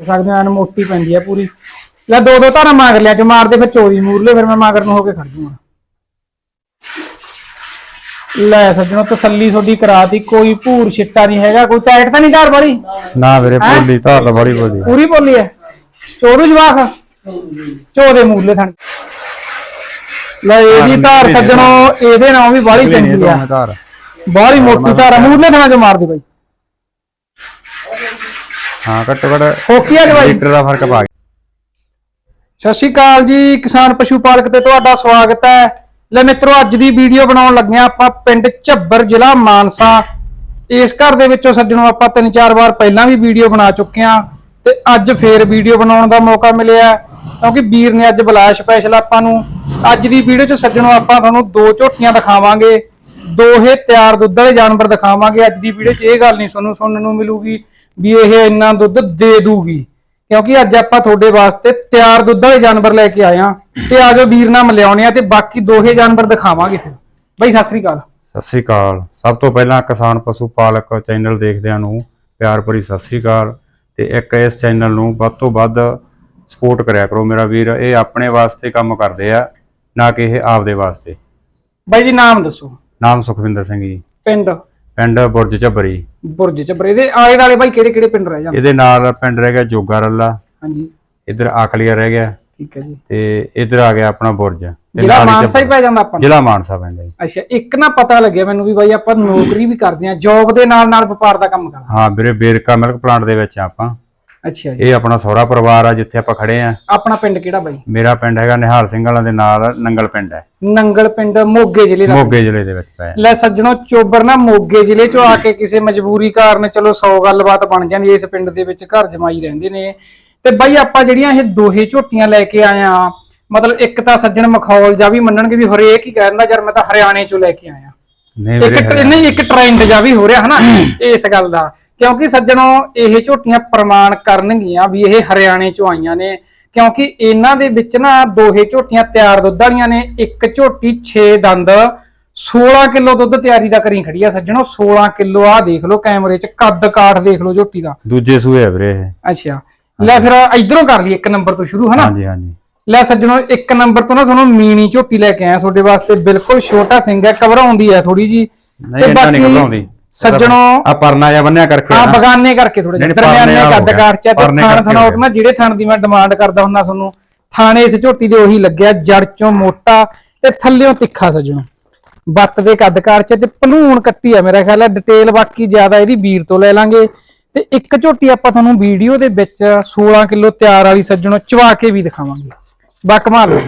ਸਕਦੇ ਐਨ ਮੋਟੀ ਪੈਂਦੀ ਆ ਪੂਰੀ। ਲੈ ਦੋ ਦੋ ਧਾਰਾਂ ਮਾਰ ਲਿਆ ਚ ਮਾਰਦੇ ਫਿਰ ਚੋਰੀ ਮੂਰਲੇ ਫਿਰ ਮੈਂ ਮਗਰ ਨੂੰ ਹੋ ਕੇ ਖੜ ਜੂਗਾ। ਲੈ ਸੱਜਣੋ ਤਸੱਲੀ ਤੁਹਾਡੀ ਕਰਾਤੀ ਕੋਈ ਭੂਰ ਛਿੱਟਾ ਨਹੀਂ ਹੈਗਾ ਕੋਈ ਟਾਈਟ ਤਾਂ ਨਹੀਂ ਘਰ ਵਾਲੀ? ਨਾ ਵੀਰੇ? ਭੋਲੀ ਧਾਰ ਤਾਂ ਬੜੀ ਵਧੀਆ ਪੂਰੀ ਬੋਲੀ ਹੈ ਚੋਰੂ ਜਵਾਕ? ਚੋ ਦੇ ਮੂਰਲੇ ਥਣ। ਲੈ ਇਹਦੀ ਧਾਰ ਸੱਜਣੋ ਇਹਦੇ ਨਾਲ ਵੀ ਬਾਹਲੀ ਚੰਗੀ ਆ। ਬਾਹਲੀ ਮੋਟੀ ਧਾਰ ਆ ਮੂਰਲੇ ਥਣਾ ਚ ਮਾਰ ਦੇ ਬਾਈ। ਹਾਂ ਘੱਟੋ ਘੱਟ ਹੋਕੀ ਆ ਜਵਾਈ ਲੀਟਰ ਦਾ ਫ਼ਰਕ ਪਾ ਗਿਆ ਸਤਿ ਸ਼੍ਰੀ ਅਕਾਲ ਜੀ ਕਿਸਾਨ ਪਸ਼ੂ ਪਾਲਕ ਤੇ ਤੁਹਾਡਾ ਸਵਾਗਤ ਹੈ। ਲੈ ਮਿੱਤਰੋ ਅੱਜ ਦੀ ਵੀਡੀਓ ਬਣਾਉਣ ਲੱਗੇ ਹਾਂ ਆਪਾਂ ਪਿੰਡ ਝੱਬਰ ਜ਼ਿਲ੍ਹਾ ਮਾਨਸਾ। ਇਸ ਘਰ ਦੇ ਵਿੱਚੋਂ ਸੱਜਣੋ ਆਪਾਂ ਤਿੰਨ ਚਾਰ ਵਾਰ ਪਹਿਲਾਂ ਵੀ ਵੀਡੀਓ ਬਣਾ ਚੁੱਕੇ ਹਾਂ ਤੇ ਅੱਜ ਫੇਰ ਵੀਡੀਓ ਬਣਾਉਣ ਦਾ ਮੌਕਾ ਮਿਲਿਆ ਕਿਉਂਕਿ ਵੀਰ ਨੇ ਅੱਜ ਬੁਲਾਇਆ ਸਪੈਸ਼ਲ ਆਪਾਂ ਨੂੰ। ਅੱਜ ਦੀ ਵੀਡੀਓ 'ਚ ਸੱਜਣੋ ਆਪਾਂ ਤੁਹਾਨੂੰ ਦੋ ਝੋਟੀਆਂ ਦਿਖਾਵਾਂਗੇ ਦੋ ਇਹ ਤਿਆਰ ਦੁੱਧ ਵਾਲੇ ਜਾਨਵਰ ਦਿਖਾਵਾਂਗੇ। ਅੱਜ ਦੀ ਵੀਡੀਓ 'ਚ ਇਹ ਗੱਲ ਨਹੀਂ ਤੁਹਾਨੂੰ ਸੁਣਨ ਨੂੰ ਮਿਲੂਗੀ। ਵੀ ਇਹ ਇੰਨਾ ਦੁੱਧ ਦੇ ਦੂਗੀ। ਕਿਉਂਕਿ ਅੱਜ ਆਪਾਂ ਤੁਹਾਡੇ ਵਾਸਤੇ ਤਿਆਰ ਦੁੱਧ ਵਾਲੇ ਜਾਨਵਰ ਲੈ ਕੇ ਆਏ ਆ ਤੇ ਆਜੋ ਵੀਰ ਨਾਲ ਮਿਲਿਆਉਣੇ ਆ ਤੇ ਬਾਕੀ ਦੋਹੇ ਜਾਨਵਰ ਦਿਖਾਵਾਂਗੇ ਫਿਰ। ਬਈ ਸਤਿ ਸ੍ਰੀ ਅਕਾਲ। ਸਤਿ ਸ੍ਰੀ ਅਕਾਲ। ਸਭ ਤੋਂ ਪਹਿਲਾਂ ਕਿਸਾਨ ਪਸ਼ੂ ਪਾਲਕ ਚੈਨਲ ਦੇਖਦਿਆਂ ਨੂੰ ਪਿਆਰ ਭਰੀ ਸਤਿ ਸ੍ਰੀ ਅਕਾਲ ਤੇ ਇੱਕ ਇਸ ਚੈਨਲ ਨੂੰ ਵੱਧ ਤੋਂ ਵੱਧ ਸਪੋਰਟ ਕਰਿਆ ਕਰੋ ਮੇਰਾ ਵੀਰ। ਇਹ ਆਪਣੇ ਵਾਸਤੇ ਕੰਮ ਕਰਦੇ ਆ ਨਾ ਕਿ ਇਹ ਆਪਦੇ ਵਾਸਤੇ। ਬਾਈ ਜੀ ਨਾਮ ਦੱਸੋ। ਨਾਮ ਸੁਖਵਿੰਦਰ ਸਿੰਘ ਜੀ। ਪਿੰਡ। ਪਿੰਡ ਬੁਰਜ ਝੱਬਰੀ। ਬੁਰਜ ਚਬਰੇ ਦੇ ਆਲੇ ਵਾਲੇ ਬਾਈ ਕਿਹੜੇ ਕਿਹੜੇ ਪਿੰਡ ਰਹਿ ਜਾਂਦੇ? ਇਹਦੇ ਨਾਲ ਪਿੰਡ ਰਹਿ ਗਿਆ ਜੋਗਾ ਰੱਲਾ। ਹਾਂਜੀ। ਇੱਧਰ ਆਕਲੀਆ ਰਹਿ ਗਿਆ। ਠੀਕ ਹੈ ਜੀ। ਤੇ ਇੱਧਰ ਆ ਗਿਆ ਆਪਣਾ ਬੁਰਜ। ਤੇ ਜ਼ਿਲ੍ਹਾ ਨਾਲ ਹੀ ਮਾਨਸਾ ਹੀ। ਪੈ ਜਾਂਦਾ ਆਪਾਂ ਨੂੰ। ਜ਼ਿਲ੍ਹਾ ਮਾਨਸਾ ਪੈਂਦਾ ਜੀ। ਅੱਛਾ ਇੱਕ ਨਾ ਪਤਾ ਲੱਗਿਆ ਮੈਨੂੰ ਵੀ ਬਾਈ ਆਪਾਂ ਨੌਕਰੀ ਵੀ ਕਰਦੇ ਆ ਜੌਬ ਦੇ ਨਾਲ ਨਾਲ ਵਪਾਰ ਦਾ ਕੰਮ ਕਰਦਾ ਹਾਂ ਵੀਰੇ ਬੇਰਕਾ ਮਿਲਕ ਪਲਾਂਟ ਦੇ ਵਿੱਚ ਆ ਆਪਾਂ। ਅੱਛਾ ਜੀ। ਇਹ ਆਪਣਾ ਸਹੁਰਾ ਪਰਿਵਾਰ ਆ ਜਿੱਥੇ ਆਪਾਂ ਖੜੇ ਆ। ਆਪਣਾ ਪਿੰਡ ਕਿਹੜਾ ਬਾਈ? ਮੇਰਾ ਪਿੰਡ ਹੈਗਾ ਨਿਹਾਲ ਸਿੰਘ ਵਾਲਾ ਦੇ ਨਾਲ ਨੰਗਲ ਪਿੰਡ ਹੈ। ਨੰਗਲ ਪਿੰਡ ਮੋਗੇ ਜ਼ਿਲ੍ਹੇ ਦਾ। ਮੋਗੇ ਜ਼ਿਲ੍ਹੇ ਦੇ ਵਿੱਚ ਪਿਆ ਲੈ ਸੱਜਣੋ ਚੋਬਰ ਨਾ ਮੋਗੇ ਜ਼ਿਲ੍ਹੇ ਚੋਂ ਆ ਕੇ ਕਿਸੇ ਮਜਬੂਰੀ ਕਾਰਨ ਚਲੋ 100 ਗੱਲਬਾਤ ਬਣ ਜਾਂਦੀ। ਇਸ ਪਿੰਡ ਦੇ ਵਿੱਚ ਘਰ ਜਮਾਈ ਰਹਿੰਦੇ ਨੇ। ਤੇ ਬਾਈ ਆਪਾਂ ਜਿਹੜੀਆਂ ਇਹ ਦੋਹੇ ਝੋਟੀਆਂ ਲੈ ਕੇ ਆਏ ਆ ਮਤਲਬ ਇੱਕ ਤਾਂ ਸੱਜਣ ਮਖੌਲ ਜਾਂ ਵੀ ਮੰਨਣਗੇ ਵੀ ਹਰੇਕ ਹੀ ਕਹਿੰਦਾ ਯਾਰ ਮੈਂ ਤਾਂ ਹਰਿਆਣੇ ਚੋਂ ਲੈ ਕੇ ਆਇਆ। ਨਹੀਂ ਇੱਕ ਨਹੀਂ ਇੱਕ ਟ੍ਰੈਂਡ ਜਾਂ ਵੀ ਹੋ ਰਿਹਾ ਹਨਾ? ਇਸ ਗੱਲ ਦਾ। ਕਿਉਂਕਿ ਸੱਜਣੋ ਇਹ ਝੋਟੀਆਂ ਪ੍ਰਮਾਣ ਕਰਨਗੀਆਂ ਵੀ ਇਹ ਹਰਿਆਣੇ ਚੋਂ ਆਈਆਂ ਨੇ। ਕਿਉਂਕਿ ਇਹਨਾਂ ਦੇ ਵਿੱਚ ਨਾ ਦੋਹੇ ਝੋਟੀਆਂ ਤਿਆਰ ਦੁੱਧ ਵਾਲੀਆਂ ਨੇ ਇੱਕ ਝੋਟੀ 6 ਦੰਦ 16 ਕਿਲੋ ਦੁੱਧ ਤਿਆਰੀ ਦਾ ਕਰੀ ਖੜੀ ਆ ਸੱਜਣੋ 16 ਕਿਲੋ ਆ ਦੇਖ ਲਓ ਕੈਮਰੇ 'ਚ ਕੱਦ ਕਾਠ ਦੇਖ ਲਓ ਝੋਟੀ ਦਾ। ਦੂਜੇ ਸੂਏ ਆ ਵੀਰੇ ਇਹ। ਅੱਛਾ ਲੈ ਫਿਰ ਇਧਰੋਂ ਕਰ ਲਈ ਇੱਕ ਨੰਬਰ ਤੋਂ ਸ਼ੁਰੂ ਹਨਾ? ਹਾਂਜੀ ਹਾਂਜੀ। ਲੈ ਸੱਜਣੋ ਇੱਕ ਨੰਬਰ ਤੋਂ ਨਾ ਤੁਹਾਨੂੰ ਮੀਨੀ ਝੋਟੀ ਲੈ ਕੇ ਆਇਆ ਤੁਹਾਡੇ ਵਾਸਤੇ ਬਿਲਕੁਲ ਛੋਟਾ ਸਿੰਘ ਹੈ ਘਬਰਾਉਂਦੀ ਹੈ ਥੋੜੀ ਜੀ ਨਹੀਂ ਏਦਾਂ ਨਹੀਂ ਘਬਰਾਉਂਦੀ। ਸੱਜਣੋ। ਆ ਪਰਨਾ ਜਿਹਾ ਬੰਨਿਆ ਕਰਕੇ ਆ। ਬਗਾਨੇ ਕਰਕੇ ਥੋੜੇ ਜਿਹੇ। ਦਰਮਿਆਨੇ ਕੱਦ ਗਿਆ। ਕਾਰ ਚ ਤੇ ਥਾਣ ਥਣਾਉਟ ਨਾ ਜਿਹੜੇ ਥਣ ਦੀ ਮੈਂ ਡਿਮਾਂਡ ਕਰਦਾ ਹੁੰਦਾ ਤੁਹਾਨੂੰ ਥਾਣੇ ਇਸ ਝੋਟੀ ਦੇ ਉਹੀ ਲੱਗਿਆ ਜੜ ਚੋਂ ਮੋਟਾ ਤੇ ਥੱਲਿਓਂ ਤਿੱਖਾ ਸੱਜਣੋ। ਬੱਤ ਦੇ ਕੱਦ ਕਾਰ ਚ ਤੇ ਭਲੂਣ ਕੱਟੀ ਆ ਮੇਰਾ ਖਿਆਲ ਹੈ ਡਿਟੇਲ ਬਾਕੀ ਜ਼ਿਆਦਾ ਇਹਦੀ ਵੀਰ ਤੋਂ ਲੈ ਲਾਂਗੇ। ਤੇ ਇੱਕ ਝੋਟੀ ਆਪਾਂ ਤੁਹਾਨੂੰ ਵੀਡੀਓ ਦੇ ਵਿੱਚ 16 ਕਿਲੋ ਤਿਆਰ ਵਾਲੀ ਸੱਜਣੋ ਚਵਾ ਕੇ ਵੀ ਦਿਖਾਵਾਂਗੇ। ਬਕਮਾ ਲਓ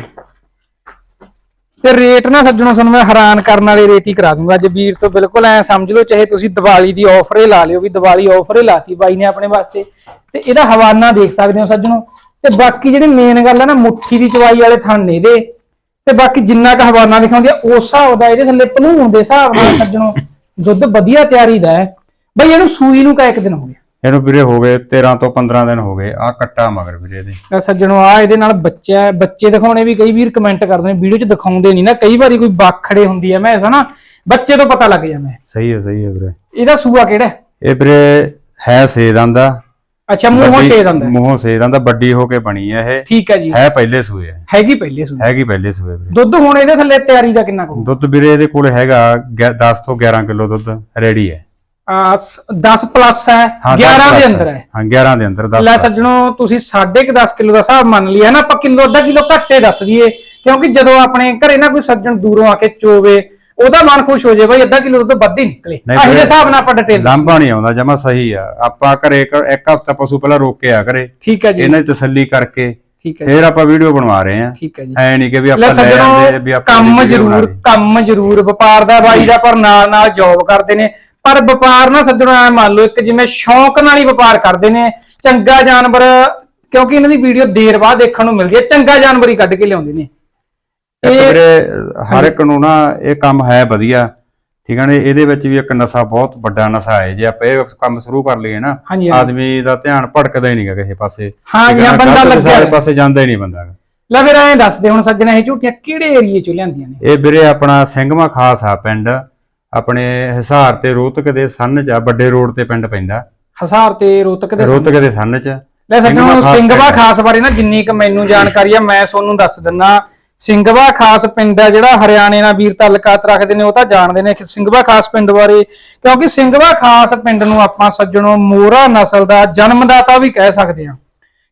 ਤੇ ਰੇਟ ਨਾ ਸੱਜਣੋ, ਤੁਹਾਨੂੰ ਮੈਂ ਹੈਰਾਨ ਕਰਨ ਵਾਲੇ ਰੇਟ ਹੀ ਕਰਾ ਦੂੰਗਾ। ਅੱਜ ਵੀਰ ਤੋਂ ਬਿਲਕੁਲ ਐ ਸਮਝ ਲਓ, ਚਾਹੇ ਤੁਸੀਂ ਦੀਵਾਲੀ ਦੀ ਆਫਰ ਹੀ ਲਾ ਲਿਓ ਵੀ ਦੀਵਾਲੀ ਆਫਰ ਹੀ ਲਾਤੀ ਬਾਈ ਨੇ ਆਪਣੇ ਵਾਸਤੇ। ਤੇ ਇਹਦਾ ਹਵਾਨਾ ਦੇਖ ਸਕਦੇ ਹੋ ਸੱਜਣੋ। ਤੇ ਬਾਕੀ ਜਿਹੜੀ ਮੇਨ ਗੱਲ ਹੈ ਨਾ, ਮੁੱਠੀ ਦੀ ਚਵਾਈ ਵਾਲੇ ਥਣ ਨੇ ਇਹਦੇ। ਤੇ ਬਾਕੀ ਜਿੰਨਾ ਕ ਹਵਾਨਾ ਦਿਖਾਉਂਦੀ ਆ, ਉਸ ਹਿਸਾਬ ਦਾ ਇਹਦੇ ਥੱਲੇ ਭਲੂਣ ਦੇ ਹਿਸਾਬ ਨਾਲ ਸੱਜਣੋ, ਦੁੱਧ ਵਧੀਆ ਤਿਆਰੀ ਦਾ ਹੈ। ਬਈ, ਇਹਨੂੰ ਸੂਈ ਨੂੰ ਕਾ ਦਿਨ ਹੋ ਗਿਆ? ਇਹਨੂੰ ਵੀਰੇ ਹੋ ਗਏ 13 ਤੋਂ 15 ਦਿਨ ਹੋ ਗਏ ਆ ਕੱਟਾ ਮਗਰ ਵੀਰੇ ਇਹਦੇ। ਤਾਂ ਸੱਜਣੋ ਆ ਇਹਦੇ ਨਾਲ ਬੱਚਾ ਹੈ ਬੱਚੇ ਦਿਖਾਉਣੇ ਵੀ ਕਈ ਵੀਰ ਕਮੈਂਟ ਕਰਦੇ ਨੇ ਵੀਡੀਓ 'ਚ ਦਿਖਾਉਂਦੇ ਨਹੀਂ ਨਾ ਕਈ ਵਾਰੀ ਕੋਈ ਬਾਖੜੇ ਹੁੰਦੀ ਹੈ ਮੈਂ ਨਾ ਬੱਚੇ ਤੋਂ ਪਤਾ ਲੱਗ ਜਾਂਦਾ। ਹੈ। ਸਹੀ ਹੈ ਸਹੀ ਹੈ ਵੀਰੇ। ਇਹਦਾ ਸੂਆ ਕਿਹੜਾ ਹੈ? ਇਹ ਵੀਰੇ ਹੈ ਸੇ ਦੰਦਾ ਅੱਛਾ ਮੂੰਹੋਂ ਛੇ ਦੰਦ ਹੈ ਮੂੰਹੋਂ ਸੇ ਦੰਦਾ ਵੱਡੀ ਹੋ ਕੇ ਬਣੀ ਹੈ ਇਹ। ਠੀਕ ਹੈ ਜੀ। ਹੈ ਪਹਿਲੇ ਸੂਏ ਹੈ ਹੈਗੀ ਪਹਿਲੇ ਸੂਆ ਹੈਗੀ ਪਹਿਲੇ ਸੂਏ ਵੀਰੇ। ਦੁੱਧ ਹੁਣ ਇਹਦੇ ਥੱਲੇ ਤਿਆਰੀ ਦਾ ਕਿੰਨਾ ਕੋ ਦੁੱਧ ਵੀਰੇ ਇਹਦੇ ਕੋਲ ਹੈਗਾ 10 ਤੋਂ 11 ਕਿਲੋ ਦੁੱਧ ਰੈਡੀ ਹੈ। 10 ਪਲੱਸ ਹੈ ਹਾਂ, 11 ਦਸ ਦੇ ਅੰਦਰ ਹੈ। ਹਾਂ 11 ਦੇ ਅੰਦਰ 10 ਲੈ ਸੱਜਣੋ ਤੁਸੀਂ 10.5 ਕਿਲੋ ਦਾ ਹਿਸਾਬ ਮੰਨ ਲਿਆ ਨਾ? ਆਪਾਂ ਕਿਲੋ ਅੱਧਾ ਕਿਲੋ ਘੱਟੇ ਦੱਸ ਦਈਏ ਕਿਉਂਕਿ ਜਦੋਂ ਆਪਣੇ ਘਰੇ ਨਾ ਕੋਈ ਸੱਜਣ ਦੂਰੋਂ ਆ ਕੇ ਚੋਵੇ ਉਹਦਾ ਮਨ ਖੁਸ਼ ਹੋ ਜਾਏ ਬਈ ਅੱਧਾ ਕਿਲੋ ਦੁੱਧ ਵੱਧ ਹੀ ਨਿਕਲੇ। ਆਹੀ ਦੇ ਹਿਸਾਬ ਨਾਲ ਆਪਾਂ ਡਿਟੇਲ ਲਾਂਭਾ ਨਹੀਂ ਆਉਂਦਾ ਜਮਾ ਸਹੀ ਆ। ਆਪਾਂ ਘਰੇ ਇੱਕ ਹਫਤਾ ਪਸ਼ੂ ਪਹਿਲਾਂ ਰੋਕ ਕੇ ਆ ਕਰੇ ਠੀਕ ਹੈ ਜੀ। ਇਹਨਾਂ ਦੀ ਤਸੱਲੀ ਕਰਕੇ ਠੀਕ ਹੈ ਜੀ। ਫੇਰ ਆਪਾਂ ਵੀਡੀਓ ਬਣਵਾ ਰਹੇ ਆ ਠੀਕ ਹੈ ਜੀ। ਐ ਨਹੀਂ ਕਿ ਵੀ ਆਪਾਂ ਲੈ ਜਾਂਦੇ ਵੀ ਆਪਾਂ ਕੰਮ ਜ਼ਰੂਰ। ਕੰਮ ਜ਼ਰੂਰ ਵਪਾਰ ਦਾ ਬਾਈ ਦਾ ਪਰ ਨਾਲ ਨਾਲ ਜੌਬ ਕਰਦੇ ਨੇ। ਪਰ ਵਪਾਰ ਨਾ ਸੱਜਣੋ ਐ ਮੰਨ ਲਓ ਇੱਕ ਜਿਵੇਂ ਸ਼ੌਂਕ ਨਾਲ ਹੀ ਵਪਾਰ ਕਰਦੇ ਨੇ ਚੰਗਾ ਜਾਨਵਰ ਕਿਉਂਕਿ ਇਹਨਾਂ ਦੀ ਵੀਡੀਓ ਦੇਰ ਬਾਅਦ ਦੇਖਣ ਨੂੰ ਮਿਲਦੀ ਹੈ ਚੰਗਾ ਜਾਨਵਰ ਹੀ ਕੱਢ ਕੇ ਲਿਆਉਂਦੇ ਨੇ। ਇਹ- ਵੀਰੇ ਹਰ ਇੱਕ ਨੂੰ ਨਾ ਇਹ ਕੰਮ ਹੈ ਵਧੀਆ ਠੀਕ ਹੈ ਨੇ ਇਹਦੇ ਵਿੱਚ ਵੀ ਇੱਕ ਨਸ਼ਾ ਬਹੁਤ ਵੱਡਾ ਨਸ਼ਾ ਹੈ ਜੇ ਆਪਾਂ ਇਹ ਕੰਮ ਸ਼ੁਰੂ ਕਰ ਲਈਏ ਨਾ। ਆਦਮੀ ਦਾ ਧਿਆਨ ਭਟਕਦਾ ਹੀ ਨਹੀਂਗਾ ਕਿਸੇ ਪਾਸੇ। ਹਾਂ ਜੀ, ਹੈ ਹਾਂ, ਬੰਦਾ ਸਾਰੇ ਹੋਇਆ। ਪਾਸੇ ਜਾਂਦਾ ਹੀ ਨਹੀਂ ਬੰਦਾ। ਲੈ ਫਿਰ ਐਂ ਦੱਸ ਦੇ ਹੁਣ ਸੱਜਣਾ ਇਹ ਝੂਟੀਆਂ ਕਿਹੜੇ ਏਰੀਏ ਚੋਂ ਲਿਆਂਦੀਆਂ ਨੇ? ਇਹ ਵੀਰੇ ਆਪਣਾ ਸਿੰਘਮਾ ਖਾਸ ਆ ਪਿੰਡ ਆਪਣੇ ਹਿਸਾਰ ਤੇ ਰੋਹਤਕ ਦੇ ਸੰਨ ਚ ਆ ਵੱਡੇ ਰੋਡ ਤੇ ਪਿੰਡ ਪੈਂਦਾ। ਹਸਾਰ ਤੇ ਰੋਤਕ ਦੇ ਰੋਹਤਕ ਦੇ ਸੰਨ ਚ। ਲੈ ਸਿੰਘਵਾ ਖਾਸ ਸਿੰਘਵਾ ਹੈ। ਖਾਸ ਬਾਰੇ ਨਾ ਜਿੰਨੀ ਕੁ ਮੈਨੂੰ ਜਾਣਕਾਰੀ ਆ ਮੈਂ ਤੁਹਾਨੂੰ ਦੱਸ ਦਿੰਨਾ। ਸਿੰਘਵਾ ਖਾਸ ਪਿੰਡ ਹੈ ਜਿਹੜਾ ਹਰਿਆਣੇ ਨਾਲ ਵੀਰ ਤਾਲੁਕਾਤ ਰੱਖਦੇ ਨੇ ਉਹ ਤਾਂ ਜਾਣਦੇ ਨੇ ਕਿ ਸਿੰਘਵਾ ਖਾਸ ਪਿੰਡ ਬਾਰੇ। ਕਿਉਂਕਿ ਸਿੰਘਵਾ ਖਾਸ ਪਿੰਡ ਨੂੰ ਆਪਾਂ ਸੱਜਣੋ ਮੋਰਾ ਨਸਲ ਦਾ ਜਨਮਦਾਤਾ ਵੀ ਕਹਿ ਸਕਦੇ ਹਾਂ।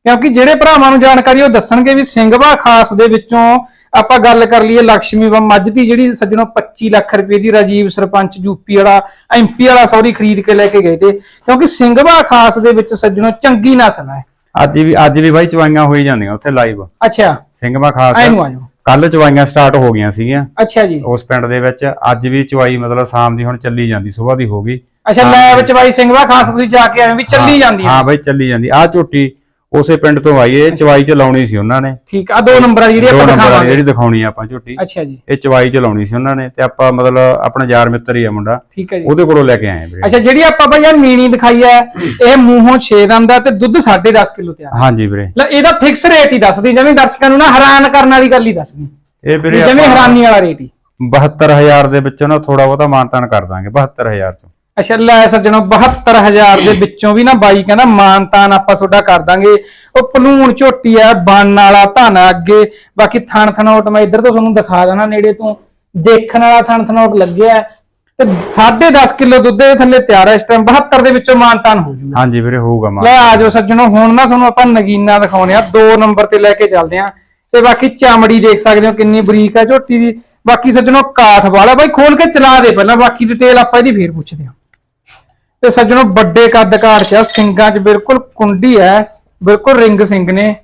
ਕਿਉਂਕਿ ਜਿਹੜੇ ਭਰਾਵਾਂ ਨੂੰ ਜਾਣਕਾਰੀ ਉਹ ਦੱਸਣਗੇ ਵੀ ਸਿੰਘਵਾ ਖਾਸ ਦੇ ਵਿੱਚੋਂ ਆਪਾਂ ਗੱਲ ਕਰ ਲਈਏ ਲక్ష్ਮੀ ਬੰਮ ਮੱਝ ਦੀ ਜਿਹੜੀ ਸੱਜਣੋ 25 ਲੱਖ ਰੁਪਏ ਦੀ ਰਾਜੀਵ ਸਰਪੰਚ ਯੂਪੀ ਵਾਲਾ ਐਮਪੀ ਵਾਲਾ ਸੌਰੀ ਖਰੀਦ ਕੇ ਲੈ ਕੇ ਗਏ ਤੇ ਕਿਉਂਕਿ ਸਿੰਘਵਾ ਖਾਸ ਦੇ ਵਿੱਚ ਸੱਜਣੋ ਚੰਗੀ ਨਸਲ ਹੈ ਅੱਜ ਵੀ ਅੱਜ ਵੀ ਬਾਈ ਚਵਾਈਆਂ ਹੋਈ ਜਾਂਦੀਆਂ ਉੱਥੇ ਲਾਈਵ ਅੱਛਾ। ਸਿੰਘਮਾ ਖਾਸ ਐ ਨੂੰ ਆਜੋ ਕੱਲ ਚਵਾਈਆਂ ਸਟਾਰਟ ਹੋ ਗਈਆਂ ਸੀਗੀਆਂ। ਅੱਛਾ ਜੀ। ਉਸ ਪਿੰਡ ਦੇ ਵਿੱਚ ਅੱਜ ਵੀ ਚਵਾਈ ਮਤਲਬ ਸ਼ਾਮ ਦੀ ਹੁਣ ਚੱਲੀ ਜਾਂਦੀ ਸਵੇਰ ਦੀ ਹੋ ਗਈ। ਅੱਛਾ ਲੈਬ ਚ ਬਾਈ ਸਿੰਘਵਾ ਖਾਸ ਤੁਸੀਂ ਜਾ ਕੇ ਆਏ ਵੀ ਚੱਲੀ ਜਾਂਦੀ ਹੈ ਹਾਂ ਬਾਈ ਚੱਲੀ ਜਾਂਦੀ। ਆ ਝੋਟੀ ਉਸੇ ਪਿੰਡ ਤੋਂ ਆਈ ਇਹ ਚਵਾਈ ਚ ਲਾਉਣੀ ਸੀ ਉਹਨਾਂ ਨੇ। ਠੀਕ ਆ ਦੋ ਨੰਬਰ ਜਿਹੜੀ ਦੋ ਆਪਾਂ ਨੰਬਰ ਵਾਲੀ ਦਿਖਾਵਾਂਗੇ ਜਿਹੜੀ ਦਿਖਾਉਣੀ ਆ ਆਪਾਂ ਝੋਟੀ। ਅੱਛਾ ਜੀ। ਇਹ ਚਵਾਈ ਚ ਲਾਉਣੀ ਸੀ ਉਹਨਾਂ ਨੇ ਤੇ ਆਪਾਂ ਮਤਲਬ ਆਪਣਾ ਯਾਰ ਮਿੱਤਰ ਹੀ ਆ ਮੁੰਡਾ। ਠੀਕ ਹੈ ਜੀ। ਉਹਦੇ ਕੋਲੋਂ ਲੈ ਕੇ ਆਏ ਵੀਰੇ। ਅੱਛਾ ਜਿਹੜੀ ਆਪਾਂ ਬਈ ਯਾਰ ਮੀਣੀ ਦਿਖਾਈ ਹੈ ਇਹ ਮੂੰਹੋਂ 6 ਦੰਦ ਦਾ ਤੇ ਦੁੱਧ 10.5 ਕਿਲੋ ਤਿਆਰ ਹਾਂਜੀ ਵੀਰੇ। ਲੈ ਇਹਦਾ ਫਿਕਸ ਰੇਟ ਹੀ ਦੱਸਦੀ ਜਿਵੇਂ ਦਰਸ਼ਕਾਂ ਨੂੰ ਨਾ ਹੈਰਾਨ ਕਰਨ ਵਾਲੀ ਗੱਲ ਹੀ ਦੱਸਦੀ। ਇਹ ਵੀਰੇ ਜਿਵੇਂ ਹੈਰਾਨੀ ਵਾਲਾ ਰੇਟ ਹੀ। 72000 ਦੇ ਵਿੱਚੋਂ ਨਾ ਥੋੜਾ ਬਹੁਤਾ ਮਾਨਤਾਨ ਕਰ ਦਾਂਗੇ 72000 ਚੋਂ। ਅੱਛਾ ਲੈ ਸੱਜਣੋ 72000 ਦੇ ਵਿੱਚੋਂ ਵੀ ਨਾ ਬਾਈ ਕਹਿੰਦਾ ਮਾਨਤਾਨ ਆਪਾਂ ਤੁਹਾਡਾ ਕਰ ਦਾਂਗੇ। ਉਹ ਪਲੂਣ ਝੋਟੀ ਆ ਬਣ ਵਾਲਾ ਧਾਨਾ ਅੱਗੇ। ਬਾਕੀ ਥਣ ਥਣੋਟ ਮੈਂ ਇੱਧਰ ਤੋਂ ਤੁਹਾਨੂੰ ਦਿਖਾ ਦੇਣਾ ਨੇੜੇ ਤੋਂ ਦੇਖਣ ਵਾਲਾ ਥਣ ਥਣੋਟ ਲੱਗਿਆ। ਤੇ 10.5 ਕਿਲੋ ਦੁੱਧ ਦੇ ਥੱਲੇ ਤਿਆਰ ਹੈ ਇਸ ਟਾਈਮ 72 ਦੇ ਵਿੱਚੋਂ ਮਾਨਤਾਨ ਹੋ ਜੂਗਾ ਹਾਂਜੀ ਵੀਰੇ ਹੋਊਗਾ ਮਾਨ। ਲੈ ਆ ਜਾਓ ਸੱਜਣੋ ਹੁਣ ਨਾ ਤੁਹਾਨੂੰ ਆਪਾਂ ਨਗੀਨਾ ਦਿਖਾਉਣੇ ਆ ਦੋ ਨੰਬਰ ਤੇ ਲੈ ਕੇ ਚੱਲਦੇ ਆ। ਤੇ ਬਾਕੀ ਚਮੜੀ ਦੇਖ ਸਕਦੇ ਹੋ ਕਿੰਨੀ ਬਰੀਕ ਆ ਝੋਟੀ ਦੀ। ਬਾਕੀ ਸੱਜਣੋ ਕਾਠ ਵਾਲਾ ਬਾਈ ਖੋਲ ਕੇ ਚਲਾ ਦੇ ਪਹਿਲਾਂ ਬਾਕੀ ਡਿਟੇਲ ਆਪਾਂ ਇਹਦੀ ਫੇਰ ਪੁੱਛਦੇ ਆ। ਤੇ ਸੱਜਣੋ ਵੱਡੇ ਕੱਦ ਕਾਠ ਚ ਆ, ਸਿੰਗਾਂ 'ਚ ਬਿਲਕੁਲ ਕੁੰਡੀ ਹੈ ਬਿਲਕੁਲ ਰਿੰਗ ਸਿੰਘ ਨੇ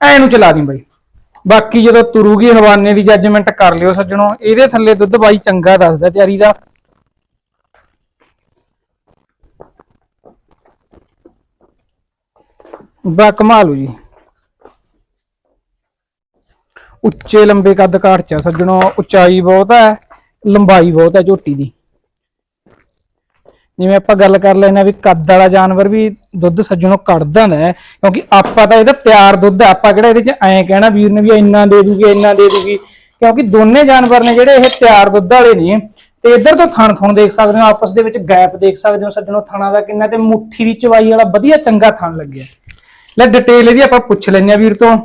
ਐ ਨੂੰ ਚਲਾ ਦੀ ਬਾਈ। ਬਾਕੀ ਜਦੋਂ ਤੁਰੂਗੀ ਹਵਾਨੇ ਦੀ ਜੱਜਮੈਂਟ ਕਰ ਲਿਓ ਸੱਜਣੋ ਇਹਦੇ ਥੱਲੇ ਦੁੱਧ ਬਾਈ ਚੰਗਾ ਦੱਸਦਾ ਤਿਆਰੀ ਦਾ। ਬਾ ਕਮਾਲ ਹੋ ਜੀ। ਉੱਚੇ ਲੰਬੇ ਕੱਦ ਕਾਠ ਚ ਆ ਸੱਜਣੋ ਉਚਾਈ ਬਹੁਤ ਹੈ ਲੰਬਾਈ ਬਹੁਤ ਹੈ ਝੋਟੀ ਦੀ। ਜਿਵੇਂ ਆਪਾਂ ਗੱਲ ਕਰ ਲੈਣਾ ਵੀ ਕੱਦ ਵਾਲਾ ਜਾਨਵਰ ਵੀ ਦੁੱਧ ਸੱਜਣੋਂ ਕੱਢਦਾ ਹੈ ਕਿਉਂਕਿ ਆਪਾਂ ਤਾਂ ਇਹਦਾ ਤਿਆਰ ਦੁੱਧ ਆਪਾਂ ਕਿਹੜਾ ਇਹਦੇ ਚ ਐਂ ਕਹਿਣਾ ਵੀਰ ਨੇ ਵੀ ਇੰਨਾ ਦੇ ਦੂਗੀ ਇੰਨਾ ਦੇ ਦੂਗੀ ਕਿਉਂਕਿ ਦੋਨੇ ਜਾਨਵਰ ਨੇ ਜਿਹੜੇ ਇਹ ਤਿਆਰ ਦੁੱਧ ਵਾਲੇ ਨੇ ਤੇ ਇੱਧਰ ਤੋਂ ਥਣ ਥਣ ਦੇਖ ਸਕਦੇ ਹੋ ਆਪਸ ਦੇ ਵਿੱਚ ਗੈਪ ਦੇਖ ਸਕਦੇ ਹੋ ਸੱਜਣੋਂ ਥਣਾ ਦਾ ਕਿੰਨਾ ਤੇ ਮੁੱਠੀ ਦੀ ਚਵਾਈ ਵਾਲਾ ਵਧੀਆ ਚੰਗਾ ਥਣ ਲੱਗਿਆ। ਲੈ ਡਿਟੇਲ ਇਹਦੀ ਆਪਾਂ ਪੁੱਛ ਲੈਂਦੇ ਆ ਵੀਰ ਤੋਂ।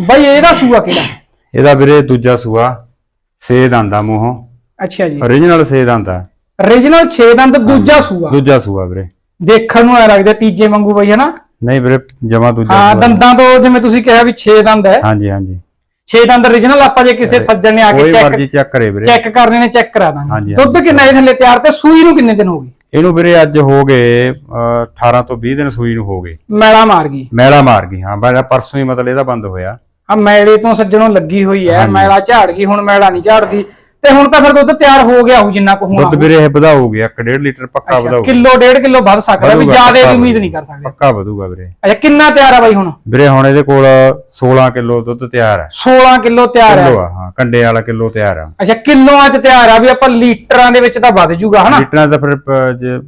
ਬਾਈ ਇਹਦਾ ਸੂਆ ਕਿਹੜਾ? ਇਹਦਾ ਵੀਰੇ ਦੂਜਾ ਸੂਆ ਸੇਦ ਆਂਦਾ ਮੂੰਹੋਂ। ਅੱਛਾ ਜੀ। Origignal ਸੇਦ ਆਂਦਾ। Origignal 6 ਦੰਦ ਦੂਜਾ ਸੂਆ। ਦੂਜਾ ਸੂਆ ਵੀਰੇ। ਦੇਖਣ ਨੂੰ ਐ ਲੱਗਦਾ ਤੀਜੇ ਵਾਂਗੂ ਬਈ ਹਨਾ? ਨਹੀਂ ਵੀਰੇ ਜਮਾ ਦੂਜਾ ਹਾਂ ਸੂਆ। ਦੰਦਾਂ ਤੋਂ ਜਿਵੇਂ ਤੁਸੀਂ ਕਿਹਾ ਵੀ 6 ਦੰਦ ਹੈ। ਹਾਂਜੀ ਹਾਂਜੀ। 6 ਦੰਦ origignal ਆਪਾਂ ਜੇ ਕਿਸੇ ਸੱਜਣ ਨੇ ਆ ਕੇ ਕੋਈ ਚੈੱਕ ਮਰਜ਼ੀ ਚੈੱਕ ਕਰੇ ਵੀਰੇ। ਚੈੱਕ ਕਰਨੇ ਨੇ ਚੈੱਕ ਕਰਾ ਦਾਂਗੇ। ਹਾਂਜੀ, ਦੁੱਧ ਕਿੰਨਾ ਇਹ ਥੱਲੇ ਤਿਆਰ ਤੇ ਸੂਈ ਨੂੰ ਕਿੰਨੇ ਦਿਨ ਹੋ ਗਏ? ਇਹਨੂੰ ਵੀਰੇ ਅੱਜ ਹੋ ਗਏ ਅਹ, 18 ਤੋਂ 20 ਦਿਨ ਸੂਈ ਨੂੰ ਹੋ ਗਏ। ਮੈਲਾ ਮਾਰ ਗਈ। ਮੈਲਾ ਮਾਰ ਗਈ ਹਾਂ ਬਾਈ ਪਰਸੋਂ ਹੀ ਮਤਲਬ ਇਹਦਾ ਬੰਦ ਹੋਇਆ। ਆ ਮੈਲੇ ਤੋਂ ਸੱਜਣੋਂ ਲੱਗੀ ਹੋਈ ਹੈ ਹਾਂਜੀ। ਮੈਲਾ ਝਾੜ ਗਈ ਹੁਣ ਮੈਲਾ ਨਹੀਂ ਝਾੜਦੀ। ਤੇ ਹੁਣ ਤਾਂ ਫਿਰ ਦੁੱਧ ਤਿਆਰ ਹੋ ਗਿਆ ਹੋਊ ਜਿੰਨਾ ਕੁ ਹੋਣਾ ਦੁੱਧ ਵੀਰੇ ਇਹ ਵਧਾਊਗੀ 1.5 ਲੀਟਰ ਪੱਕਾ ਵਧਾਊਗਾ। ਕਿਲੋ ਡੇਢ ਕਿਲੋ ਵੱਧ ਸਕਦਾ ਵੀ ਵਧੂਗਾ, ਜ਼ਿਆਦਾ ਪੱਕਾ ਦੀ ਉਮੀਦ। ਨਹੀਂ ਕਰ ਸਕਦੇ। ਪੱਕਾ ਵਧੂਗਾ ਵੀਰੇ। ਅੱਛਾ ਕਿੰਨਾ ਤਿਆਰ ਆ ਬਾਈ ਹੁਣ? ਵੀਰੇ ਹੁਣ ਇਹਦੇ ਕੋਲ 16 ਕਿਲੋ ਦੁੱਧ ਤਿਆਰ ਹੈ। 16 ਕਿਲੋ ਤਿਆਰ ਹੈ। ਕਿਲੋ ਆ ਹਾਂ ਕੰਡੇ ਵਾਲਾ ਕਿਲੋ ਤਿਆਰ ਆ। ਅੱਛਾ ਕਿਲੋਆਂ ਚ ਤਿਆਰ ਆ ਵੀ ਆਪਾਂ ਲੀਟਰਾਂ ਦੇ ਵਿੱਚ ਤਾਂ ਵੱਧ ਜੂਗਾ ਹਨਾ? ਲੀਟਰਾਂ ਦਾ ਫਿਰ ਪ- ਜੇ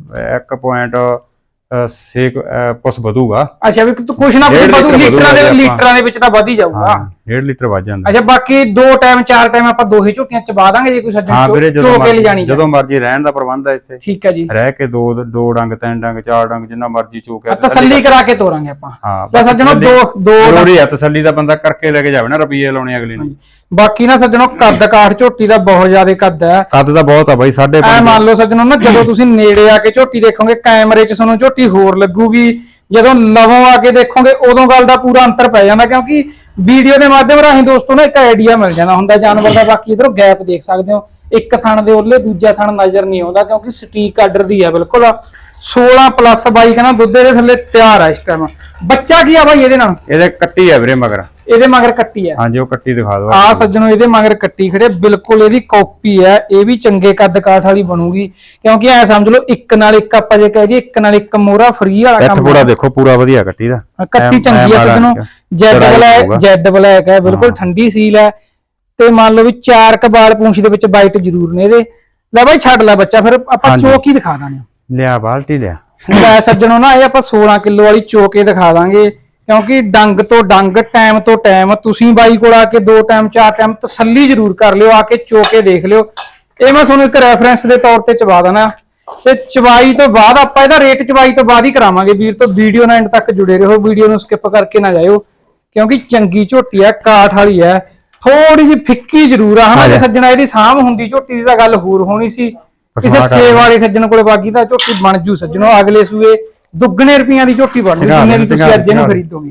1.6 ਪੁੱਸ ਵਧੂਗਾ। ਅੱਛਾ ਵੀ ਕੁਛ ਨਾ ਕੁਛ ਡੇਢ ਵਧੂ ਲੀਟਰ ਲੀਟਰਾਂ ਦੇ ਵਧੂਗਾ ਲੀਟਰਾਂ ਦੇ ਵਿੱਚ ਤਾਂ ਵੱਧ ਹੀ ਜਾਊਗਾ। ਹਾਂ 1.5 ਲੀਟਰ ਵੱਜ ਜਾਂਦਾ। ਅੱਛਾ ਬਾਕੀ ਦੋ ਟਾਈਮ ਚਾਰ ਟਾਈਮ ਆਪਾਂ ਦੋਹੇ ਝੋਟੀਆਂ ਚਬਾ ਦਾਂਗੇ ਜੇ ਕੋਈ ਹਾਂ ਸੱਜਣ ਜਦੋਂ ਚੋ ਕੇ ਮਰਜ਼ੀ- ਲਿਜਾਣੀ ਜਦੋਂ ਮਰਜ਼ੀ ਰਹਿਣ ਦਾ ਪ੍ਰਬੰਧ ਹੈ ਇੱਥੇ। ਠੀਕ ਹੈ ਜੀ। ਰਹਿ ਕੇ ਦੋ ਦੋ ਡੰਗ ਤਿੰਨ ਡੰਗ ਚਾਰ ਡੰਗ ਜਿੰਨਾ ਮਰਜ਼ੀ ਚੋ ਕੇ ਤਸੱਲੀ ਕਰਾ। ਕੇ ਤੋਰਾਂਗੇ ਆਪਾਂ। ਹਾਂ ਲੈ ਸੱਜਣੋ ਦੋ ਦੋ ਜ਼ਰੂਰੀ ਹੈ ਤਸੱਲੀ ਦਾ ਬੰਦਾ ਕਰਕੇ ਲੈ ਕੇ ਜਾਵੇ ਨਾ ਰੁਪਈਏ ਲਾਉਣੇ ਅਗਲੇ ਨੂੰ। ਬਾਕੀ ਨਾ ਸੱਜਣੋ ਕੱਦ ਕਾਠ ਝੋਟੀ ਦਾ ਬਹੁਤ ਜ਼ਿਆਦਾ ਕੱਦ ਹੈ। ਕੱਦ ਤਾਂ ਬਹੁਤ ਆ ਬਾਈ ਸਾਢੇ ਐ ਮੰਨ ਲਓ ਸੱਜਣੋ ਨਾ ਜਦੋਂ ਤੁਸੀਂ ਨੇੜੇ ਆ ਕੇ ਝੋਟੀ ਦੇਖੋਗੇ ਕੈਮਰੇ 'ਚ ਤੁਹਾਨੂੰ ਝੋਟੀ ਹੋਰ ਲੱਗੂਗੀ। ਜਦੋਂ ਲਵੋਂ ਆ ਕੇ ਦੇਖੋਗੇ ਉਦੋਂ ਗੱਲ ਦਾ ਪੂਰਾ ਅੰਤਰ ਪੈ ਜਾਂਦਾ ਕਿਉਂਕਿ ਵੀਡੀਓ ਦੇ ਮਾਧਿਅਮ ਰਾਹੀਂ ਦੋਸਤੋ ਨਾ ਇੱਕ ਆਈਡੀਆ ਮਿਲ ਜਾਂਦਾ ਹੁੰਦਾ ਜਾਨਵਰ ਦਾ ਬਾਕੀ ਇਧਰੋਂ ਗੈਪ ਦੇਖ ਸਕਦੇ ਹੋ। ਇੱਕ ਥਣ ਦੇ ਉੱਲੇ ਦੂਜਾ ਥਣ ਨਜ਼ਰ ਨਹੀਂ ਆਉਂਦਾ ਕਿਉਂਕਿ ਸਟੀਕ ਆਰਡਰ ਦੀ ਹੈ ਬਿਲਕੁਲ। 16 ਪਲੱਸ ਬਾਈ ਕਹਿੰਦਾ ਦੁੱਧ ਦੇ ਥੱਲੇ ਤਿਆਰ ਆ ਇਸ ਟਾਈਮ ਬੱਚਾ ਕੀ ਆ ਬਾਈ ਇਹਦੇ ਨਾਲ? ਇਹਦੇ ਕੱਟੀ ਆ ਵੀਰੇ ਮਗਰ। ਇਹਦੇ ਮਗਰ ਕੱਟੀ ਆ। ਹਾਂਜੀ ਉਹ ਕੱਟੀ ਦਿਖਾ ਦਿਓ। ਆ ਸੱਜਣੋ ਇਹਦੇ ਮਗਰ ਕੱਟੀ ਖੜੇ ਬਿਲਕੁਲ ਇਹਦੀ ਕਾਪੀ ਹੈ ਇਹ ਵੀ ਚੰਗੇ ਕੱਦ ਕਾਠ ਵਾਲੀ ਬਣੂਗੀ। ਕਿਉਂਕਿ ਐ ਸਮਝ ਲਓ ਇੱਕ ਨਾਲ ਇੱਕ ਆਪਾਂ ਜੇ ਕਹਿ ਦਈਏ ਇੱਕ ਨਾਲ ਇੱਕ ਮੋਹਰਾ ਫਰੀ ਵਾਲਾ ਕੰਮ ਪੂਰਾ ਦੇਖੋ ਪੂਰਾ ਵਧੀਆ ਕੱਟੀ ਦਾ। ਕੱਟੀ ਚੰਗੀ ਐਮ ਸੱਜਣੋ। Z black. ਜੈਡ ਬਲੈਕ ਹੈ ਬਿਲਕੁਲ ਹਾਂ। ਠੰਡੀ ਸੀਲ ਹੈ ਤੇ ਮੰਨ ਲਓ ਵੀ ਚਾਰ ਕਬਾਲ ਪੂੰਛ ਦੇ ਵਿੱਚ ਵਾਈਟ ਜ਼ਰੂਰ ਨੇ ਇਹਦੇ। ਲੈ ਬਾਈ ਛੱਡ ਲੈ ਬੱਚਾ ਫਿਰ ਆਪਾਂ। ਚੋਕ ਹੀ ਦਿਖਾ ਦਾਂਗੇ। ਲਿਆ ਬਾਲਟੀ ਲਿਆ। ਲੈ ਸੱਜਣੋ ਨਾ ਇਹ ਆਪਾਂ 16 ਕਿਲੋ ਵਾਲੀ ਚੋਕੇ ਦਿਖਾ ਦਾਂਗੇ। ਕਿਉਂਕਿ ਡੰਗ ਤੋਂ ਡੰਗ ਟਾਈਮ ਤੋਂ ਟਾਈਮ ਤੁਸੀਂ ਬਾਈ ਕੋਲ ਆ ਕੇ ਦੋ ਟਾਈਮ ਚਾਰ ਟਾਈਮ ਤਸੱਲੀ ਜ਼ਰੂਰ ਕਰ ਲਿਓ ਆ ਕੇ ਚੋਕੇ ਦੇਖ ਲਿਓ। ਇਹ ਮੈਂ ਤੁਹਾਨੂੰ ਇੱਕ ਰੈਫਰੈਂਸ ਦੇ ਤੌਰ ਤੇ ਚਵਾ ਦਣਾ। ਤੇ ਚਵਾਈ ਤੋਂ ਬਾਅਦ ਆਪਾਂ ਇਹਦਾ ਰੇਟ ਚਵਾਈ ਤੋਂ ਬਾਅਦ ਹੀ ਕਰਾਵਾਂਗੇ ਵੀਰ ਤੋਂ ਵੀਡੀਓ ਨਾਲ ਐਂਡ ਤੱਕ ਜੁੜੇ ਰਹੋ ਵੀਡੀਓ ਨੂੰ ਸਕਿਪ ਕਰਕੇ ਨਾ ਜਾਇਓ ਕਿਉਂਕਿ ਚੰਗੀ ਝੋਟੀ ਆ ਕਾਠ ਵਾਲੀ ਆ। ਥੋੜੀ ਜਿਹੀ ਫਿੱਕੀ ਜ਼ਰੂਰ ਆ ਹਨਾ ਜੇ। ਸੱਜਣਾ ਇਹਦੀ ਸਾਂਭ ਹੁੰਦੀ ਝੋਟੀ ਦੀ ਤਾਂ ਗੱਲ ਹੋਰ ਹੋਣੀ ਸੀ। ਕਿਸੇ ਸੇਵ ਵਾਲੇ ਸੱਜਣ ਕੋਲੇ ਬਾਕੀ ਤਾਂ ਝੋਟੀ ਬਣ ਜੂ ਸੱਜਣੋ ਅਗਲੇ ਸੂਏ ਦੁੱਗਣੇ ਰੁਪਈਆਂ ਦੀ ਝੋਟੀ ਬਣ ਪੰਜਾਹ ਜਿੰਨੇ ਦੀ ਤੁਸੀਂ ਅੱਜ ਇਹਨੂੰ ਖਰੀਦੋਗੇ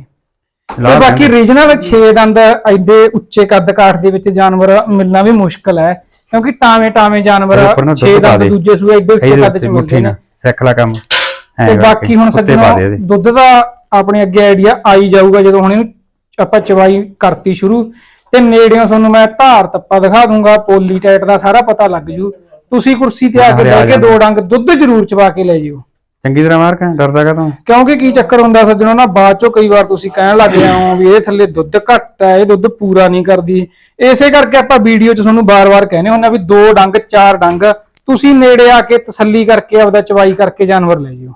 ਤੇ ਬਾਕੀ। ਰੀਜਨਲ 6 ਦੰਦ ਐਡੇ ਉੱਚੇ ਕੱਦ ਕਾਠ ਦੇ ਵਿੱਚ ਜਾਨਵਰ ਮਿਲਣਾ ਵੀ ਮੁਸ਼ਕਲ ਹੈ ਕਿਉਂਕਿ ਟਾਵੇਂ ਟਾਵੇਂ ਜਾਨਵਰ ਇਹਦੇ ਉੱਪਰ ਨਾ 6 ਦੁੱਧ ਪਾ ਦੰਦ। ਦੂਜੇ ਸੂਏ ਐਡੇ ਉੱਚੇ ਕੱਦ ਚ ਮਿਲਦੇ ਨੇ ਸਿੱਖ ਕੰਮ ਤੇ ਬਾਕੀ ਹੁਣ ਸੱਜਣੋ। ਦੁੱਧ ਦਾ ਆਪਣੇ ਅੱਗੇ ਆਈਡੀਆ ਆਈ ਜਾਊਗਾ ਜਦੋਂ ਹੁਣ ਇਹਨੂੰ ਆਪਾਂ ਚਵਾਈ ਕਰਤੀ ਸ਼ੁਰੂ ਤੇ ਨੇੜਿਓਂ ਤੁਹਾਨੂੰ ਮੈਂ ਧਾਰ ਤੱਪਾ ਦਿਖਾ ਦੂੰਗਾ ਪੋਲੀ ਟੈਟ ਦਾ ਸਾਰਾ ਪਤਾ ਲੱਗ ਜੂ ਤੁਸੀਂ ਕੁਰਸੀ ਤੇ ਆ ਕੇ ਬਹਿ ਕੇ ਦੋ। ਡੰਗ ਦੁੱਧ ਜ਼ਰੂਰ ਚਵਾ ਕੇ ਲੈ ਜਿਓ ਚੰਗੀ ਤਰ੍ਹਾਂ ਮਾਰ ਕੇ ਡਰਦਾ ਕਾ ਤੂੰ ਕਿਉਂਕਿ ਕੀ ਚੱਕਰ ਹੁੰਦਾ ਸੱਜਣੋ ਨਾ ਬਾਅਦ ਚੋਂ ਕਈ ਵਾਰ ਤੁਸੀਂ ਕਹਿਣ ਲੱਗ ਜਾਓ ਵੀ ਇਹ ਥੱਲੇ ਦੁੱਧ ਘੱਟ ਹੈ ਇਹ ਦੁੱਧ ਪੂਰਾ ਨਹੀਂ ਕਰਦੀ। ਇਸੇ ਕਰਕੇ ਆਪਾਂ ਵੀਡੀਓ 'ਚ ਤੁਹਾਨੂੰ ਬਾਰ-ਬਾਰ ਕਹਿੰਦੇ ਹੁੰਦੇ ਆ ਵੀ ਦੋ ਡੰਗ ਚਾਰ ਡੰਗ ਤੁਸੀਂ ਨੇੜੇ ਆ ਕੇ ਤਸੱਲੀ ਕਰਕੇ ਆਪਦਾ ਚਵਾਈ ਕਰਕੇ ਜਾਨਵਰ ਲੈ ਜਿਓ।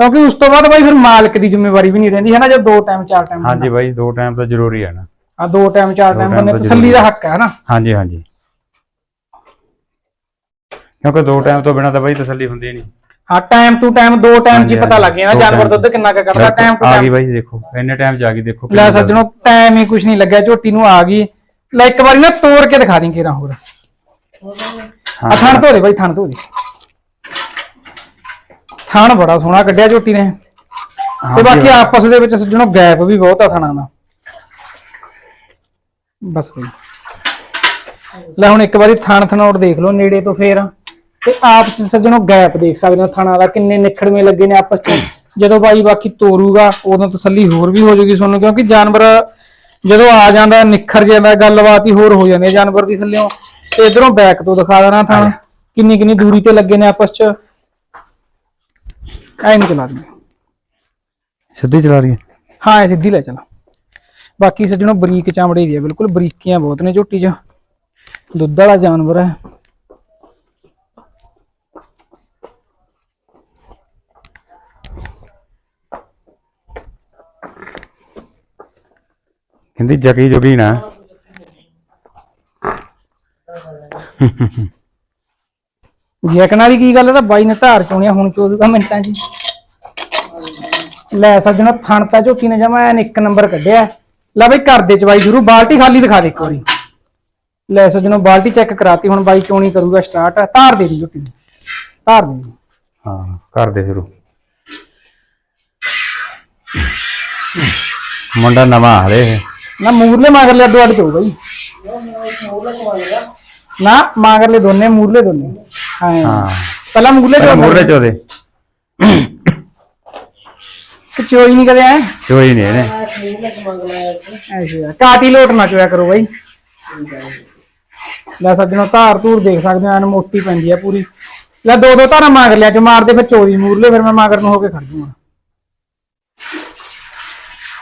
ਕਿਉਂਕਿ ਉਸ ਤੋਂ ਬਾਅਦ ਬਾਈ ਫਿਰ ਮਾਲਕ ਦੀ ਜ਼ਿੰਮੇਵਾਰੀ ਵੀ ਨਹੀਂ ਰਹਿੰਦੀ ਹੈ ਨਾ ਜੇ ਦੋ ਟਾਈਮ ਚਾਰ ਟਾਈਮ ਹਾਂਜੀ ਬਾਈ ਦੋ ਟਾਈਮ ਤਾਂ ਜ਼ਰੂਰੀ ਹੈ ਨਾ। ਆ ਦੋ ਟਾਈਮ ਚਾਰ ਟਾਈਮ ਬੰਦੇ ਤਸੱਲੀ ਦਾ। ਹੱਕ ਹੈ ਨਾ। ਹਾਂਜੀ ਹਾਂਜੀ। ਕਿਉਂਕਿ ਦੋ ਟਾਈਮ ਤੋਂ ਬਿਨਾ ਤਾਂ ਬਾਈ ਤਸੱਲੀ ਹੁੰਦੀ ਨਹੀਂ। ਹਾਂ ਟਾਈਮ ਟੂ ਟਾਈਮ ਦੋ ਟਾਈਮ ਹਾਂਜੀ, ਪਤਾ ਲੱਗ ਜਾਂਦਾ ਦੋ ਜਾਨਵਰ time ਦੁੱਧ ਕਿੰਨਾ ਕੁ ਕਰਦਾ ਟਾਈਮ ਟੂ ਆ ਗਈ ਟਾਈਮ ਬਾਈ ਦੇਖੋ ਇੰਨੇ ਟਾਈਮ ਚ ਆ ਗਈ ਦੇਖੋ ਲੈ ਕਿੰਨੀ। ਸੱਜਣੋ ਟਾਈਮ ਹੀ ਕੁਝ ਨਹੀਂ ਲੱਗਿਆ ਝੋਟੀ ਨੂੰ ਆ ਗਈ। ਲੈ ਇੱਕ ਵਾਰੀ ਨਾ ਤੋੜ ਕੇ ਦਿਖਾ ਦੀ ਕਿਰਾਂ ਹੋਰ। ਹਾਂ, ਆ ਥਣ ਧੋ ਦੇ ਬਾਈ ਥਣ ਧੋ ਦੇ ਥਣ ਬੜਾ ਸੋਹਣਾ ਕੱਢਿਆ ਝੋਟੀ ਨੇ। ਤੇ ਬਾਕੀ। ਆਪਸ ਦੇ ਵਿੱਚ ਸੱਜਣੋ ਗੈਪ ਵੀ ਬਹੁਤ ਆ ਥਣਾਂ ਦਾ। ਬਸ ਬਈ। ਲੈ ਹੁਣ ਇੱਕ ਵਾਰੀ ਥਣ ਥਣੋੜ ਦੇਖ ਲਓ ਨੇੜੇ ਤੋਂ ਫੇਰ। ਤੇ ਆਪ ਚ ਸੱਜਣੋ ਗੈਪ ਦੇਖ ਸਕਦੇ ਹੋ ਥਣਾਂ ਦਾ ਕਿੰਨੇ ਨਿਖੜਵੇਂ ਲੱਗੇ ਨੇ ਆਪਸ ਚ। ਜਦੋਂ ਬਾਈ ਬਾਕੀ ਤੋਰੂਗਾ ਉਦੋਂ ਤਸੱਲੀ ਹੋਰ ਵੀ ਹੋ ਜਾਊਗੀ ਤੁਹਾਨੂੰ ਕਿਉਂਕਿ ਜਾਨਵਰ ਜਦੋਂ ਆ ਜਾਂਦਾ ਨਿਖਰ ਜਾਂਦਾ ਗੱਲਬਾਤ ਹੀ ਹੋਰ ਹੋ ਜਾਂਦੀ ਹੈ ਜਾਨਵਰ ਦੀ ਥੱਲਿਓਂ। ਤੇ ਇਧਰੋਂ ਬੈਕ ਤੋਂ ਦਿਖਾ ਦੇਣਾ ਥਣ ਕਿੰਨੀ ਕਿੰਨੀ ਦੂਰੀ ਤੇ ਲੱਗੇ ਨੇ ਆਪਸ ਚ। ਐ ਨਹੀਂ ਚਲਾ ਦਿੰਦੇ ਸਿੱਧੀ ਚਲਾ ਰਹੀ ਹੈ ਹਾਂ ਇਹ ਸਿੱਧੀ ਲੈ ਚਲਾ। ਬਾਕੀ ਸੱਜਣੋ ਬਰੀਕ ਚਮੜੇ ਦੀ ਹੈ ਬਿਲਕੁਲ ਬਰੀਕੀਆਂ ਬਹੁਤ ਨੇ ਝੋਟੀ 'ਚ। ਦੁੱਧ ਵਾਲਾ ਜਾਨਵਰ ਹੈ। ਕਹਿੰਦੀ ਜਗੀ ਜੁਗੀ ਨਾ ਜੈਕਣ ਵਾਲੀ ਕੀ ਗੱਲ ਹੈ ਤਾਂ ਬਾਈ ਨੇ ਧਾਰ ਚੋਣਿਆ ਹੁਣ ਚੋਦੂਗਾ ਮਿੰਟਾਂ 'ਚ ਹੀ। ਲੈ ਸੱਜਣੋ ਥਣ ਤਾਂ ਝੋਟੀ ਨੇ ਜਮਾ ਐਨ ਇੱਕ ਨੰਬਰ ਕੱਢਿਆ ਲੈ ਬਈ ਘਰ ਦੇ ਚ ਬਾਈ ਜਰੂਰ ਬਾਲਟੀ ਖਾਲੀ ਦਿਖਾ ਦੇ ਇੱਕ ਵਾਰੀ ਲੈ ਸੱਜਣੋ ਬਾਲਟੀ ਚੈੱਕ ਕਰਾਤੀ ਹੁਣ ਬਾਈ ਚੋਣੀ ਕਰੂਗਾ ਸਟਾਰਟ ਧਾਰ ਦੇ ਦੀ ਝੋਟੀ ਨੂੰ। ਧਾਰ ਦੇ ਦੀ। ਹਾਂ ਕਰ ਦੇ ਸ਼ੁਰੂ ਮੁੰਡਾ ਨਵਾਂ ਹਲੇ ਇਹ। ਨਾ ਮੂਰਲੇ ਮਾਗਰਲੇ ਅੱਡੋ ਅੱਡ ਚੋ ਬਈ। ਨਾ ਮਾਗਰਲੇ ਦੋਨੇ ਮੂਰਲੇ ਦੋਨੇ। ਹਾਂ। ਪਹਿਲਾਂ ਮੂਰਲੇ ਚੋ ਮੂਹਰੇ ਚੋਦੇ ਕਿ ਚੋਈ ਨਹੀਂ ਕਦੇ ਐ ਚੋਈ ਨਹੀਂ ਐਸੇ ਕਾਟੀ ਲੋਟ ਨਾ ਚੋਇਆ ਕਰੋ ਬਾਈ। ਲੈ ਸੱਜਣੋ ਧਾਰ ਧੂਰ ਦੇਖ ਸਕਦੇ ਐਨ ਮੋਟੀ ਪੈਂਦੀ ਆ ਪੂਰੀ। ਲੈ ਦੋ ਦੋ ਧਾਰਾਂ ਮਾਗਰ ਲਿਆ ਚ ਮਾਰਦੇ ਫਿਰ ਚੋਰੀ ਮੂਰਲੇ ਫਿਰ ਮੈਂ ਮਾਗਰ ਨੂੰ ਹੋ ਕੇ ਖੜ ਜੂਗਾ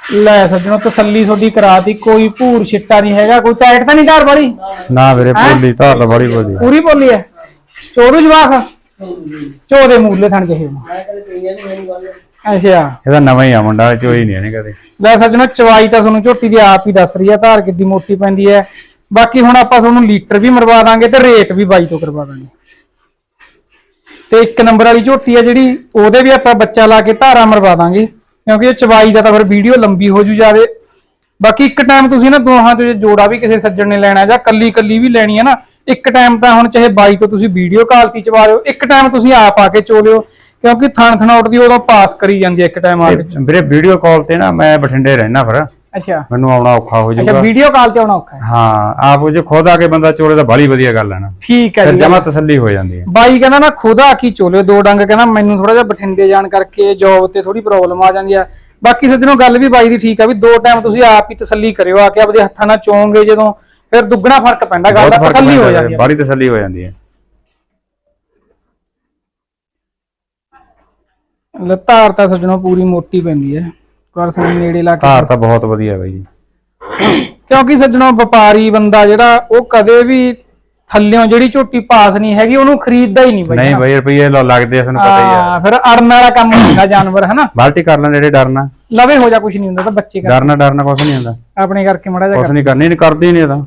ਲੈ ਸੱਜਣੋ ਤਸੱਲੀ ਤੁਹਾਡੀ ਕਰਾਤੀ ਕੋਈ ਭੂਰ ਛਿੱਟਾ ਨਹੀਂ ਹੈਗਾ ਕੋਈ ਟਾਈਟ ਤਾਂ ਨਹੀਂ ਧਾਰ ਵਾਲੀ? ਨਾ ਵੀਰੇ ਭੋਲੀ ਧਾਰ ਤਾਂ ਬੜੀ ਬੋਲੀ ਪੂਰੀ ਬੋਲੀ ਐ ਚੋਰੂ ਜਵਾਖ ਚੋਦੇ ਮੂਰਲੇ ਥਣ ਜਿਹੇ ਅੱਛਾ। ਇਹਦਾ ਨਵਾਂ ਹੀ ਆ ਮੁੰਡਾ ਚੋਈ ਨਹੀਂ ਇਹਨੇ ਕਦੇ। ਲੈ ਸੱਜਣੋ ਚਵਾਈ ਤਾਂ ਤੁਹਾਨੂੰ ਝੋਟੀ ਦੀ ਆਪ ਹੀ ਦੱਸ ਰਹੀ ਹੈ ਧਾਰ ਕਿੱਡੀ ਮੋਟੀ ਪੈਂਦੀ ਹੈ। ਬਾਕੀ ਹੁਣ ਆਪਾਂ ਤੁਹਾਨੂੰ ਲੀਟਰ ਵੀ ਮਰਵਾ ਦਾਂਗੇ ਤੇ ਰੇਟ ਵੀ ਬਾਈ ਤੋਂ ਕਰਵਾ ਦਾਂਗੇ। ਤੇ ਇੱਕ ਨੰਬਰ ਵਾਲੀ ਝੋਟੀ ਹੈ ਜਿਹੜੀ ਉਹਦੇ ਵੀ ਆਪਾਂ ਬੱਚਾ ਲਾ ਕੇ ਧਾਰਾ ਮਰਵਾ ਦਾਂਗੇ। ਕਿਉਂਕਿ ਇਹ ਚਵਾਈ ਦਾ ਤਾਂ ਫਿਰ ਵੀਡੀਓ ਲੰਬੀ ਹੋ ਜੂ ਜਾਵੇ। ਬਾਕੀ ਇੱਕ ਟਾਈਮ ਤੁਸੀਂ ਨਾ ਦੋਹਾਂ ਜੇ ਜੋੜਾ ਵੀ ਕਿਸੇ ਸੱਜਣ ਨੇ ਲੈਣਾ ਜਾਂ ਕੱਲੀ ਕੱਲੀ ਵੀ ਲੈਣੀ ਹੈ ਨਾ ਇੱਕ ਟਾਈਮ ਤਾਂ ਹੁਣ ਚਾਹੇ ਬਾਈ ਤੋਂ ਤੁਸੀਂ ਵੀਡੀਓ ਕਾਲ ਤੇ ਚਵਾ ਲਿਓ ਇੱਕ ਟਾਈਮ ਤੁਸੀਂ ਆਪ ਆ ਕੇ ਚੋ ਲਿਓ ਕਿਉਂਕਿ ਥਣ ਥਣਾਉਟ ਦੀ ਉਦੋਂ ਪਾਸ ਕਰੀ ਜਾਂਦੀ ਹੈ ਇੱਕ ਟਾਈਮ ਆ ਕੇ ਤੇ ਵੀਰੇ ਵੀਡੀਓ ਕਾਲ ਤੇ ਨਾ ਮੈਂ ਬਠਿੰਡੇ ਰਹਿਣਾ ਫਿਰ। ਅੱਛਾ। ਮੈਨੂੰ ਆਉਣਾ ਔਖਾ ਹੋ ਅੱਛਾ ਜਾਊਗਾ। ਵੀਡੀਓ ਕਾਲ ਤੇ ਆਉਣਾ ਔਖਾ ਹੈ। ਹਾਂ ਆਪ ਜੇ ਖੁਦ ਆ ਕੇ ਬੰਦਾ ਚੋਲੇ ਤਾਂ ਬੜੀ ਵਧੀਆ ਗੱਲ ਹੈ ਨਾ। ਠੀਕ ਹੈ ਫਿਰ ਜੀ। ਜਮਾ ਤਸੱਲੀ ਹੋ ਜਾਂਦੀ ਹੈ। ਬਾਈ ਕਹਿੰਦਾ ਨਾ ਖੁਦਾ ਕੀ ਚੋਲੇ ਦੋ ਡੰਗ। ਕਹਿੰਦਾ ਮੈਨੂੰ ਥੋੜਾ ਜਿਹਾ ਬਠਿੰਡੇ ਜਾਣ ਕਰਕੇ ਜੌਬ ਤੇ ਥੋੜੀ ਪ੍ਰੋਬਲਮ ਆ ਜਾਂਦੀ ਆ। ਬਾਕੀ ਸੱਜਣੋ ਗੱਲ ਵੀ ਬਾਈ ਦੀ ਠੀਕ ਆ ਵੀ ਦੋ ਟਾਈਮ ਤੁਸੀਂ ਆਪ ਹੀ ਤਸੱਲੀ ਕਰਿਓ ਆ ਕੇ ਆਪਦੇ ਹੱਥਾਂ ਨਾਲ ਚੋਂਗੇ ਜਦੋਂ ਫਿਰ ਦੁੱਗਣਾ ਫ਼ਰਕ ਪੈਂਦਾ ਗੱਲ ਦਾ ਫ਼ਰਕ ਤਸੱਲੀ ਹੋ ਪੈਂਦਾ ਜਾਂਦੀ ਹੈ, ਆ। ਬੜੀ ਤਸੱਲੀ ਹੋ ਜਾਂਦੀ ਹੈ। ਲੱਤਾਰ ਤਾਂ ਸੱਜਣੋ ਪੂਰੀ ਮੋਟੀ ਪੈਂਦੀ ਹੈ। ਕਰ ਤੁਹਾਨੂੰ ਨੇੜੇ ਲਾ ਕੇ ਧਾਰ ਤਾਂ ਬਹੁਤ ਵਧੀਆ ਬਾਈ ਜੀ। ਕਿਉਂਕਿ ਸੱਜਣੋ ਵਪਾਰੀ ਬੰਦਾ ਜਿਹੜਾ ਉਹ ਕਦੇ ਵੀ ਥੱਲਿਓਂ ਜਿਹੜੀ ਝੋਟੀ ਪਾਸ ਨਹੀਂ ਹੈਗੀ ਉਹਨੂੰ ਖਰੀਦਦਾ ਹੀ ਨਹੀਂ ਬਾਈ ਨਹੀਂ ਬਾਈ ਰੁਪਏ ਲੱਗਦੇ ਆ ਤੁਹਾਨੂੰ ਪਤਾ ਹੀ ਆ। ਹਾਂ ਫਿਰ ਅੜਨ ਵਾਲਾ ਕੰਮ ਹੁੰਦਾ ਜਾਨਵਰ ਹਨਾ? ਬਾਲਟੀ ਕਰ ਲੈਣ ਜਿਹੜੇ ਡਰਨਾ। ਲਵੇ ਹੋ ਜਾ ਕੁਝ ਨਹੀਂ ਹੁੰਦਾ ਤਾਂ ਬੱਚੇ ਕਰ ਡਰਨਾ ਡਰਨਾ ਕੁਛ ਨਹੀਂ ਹੁੰਦਾ। ਆਪਣੇ ਕਰਕੇ ਮੜਾ ਜਾ ਕੁਛ ਨਹੀਂ ਕਰਨੀ ਨਹੀਂ ਕਰਦੀ ਨਹੀਂ ਤਾਂ।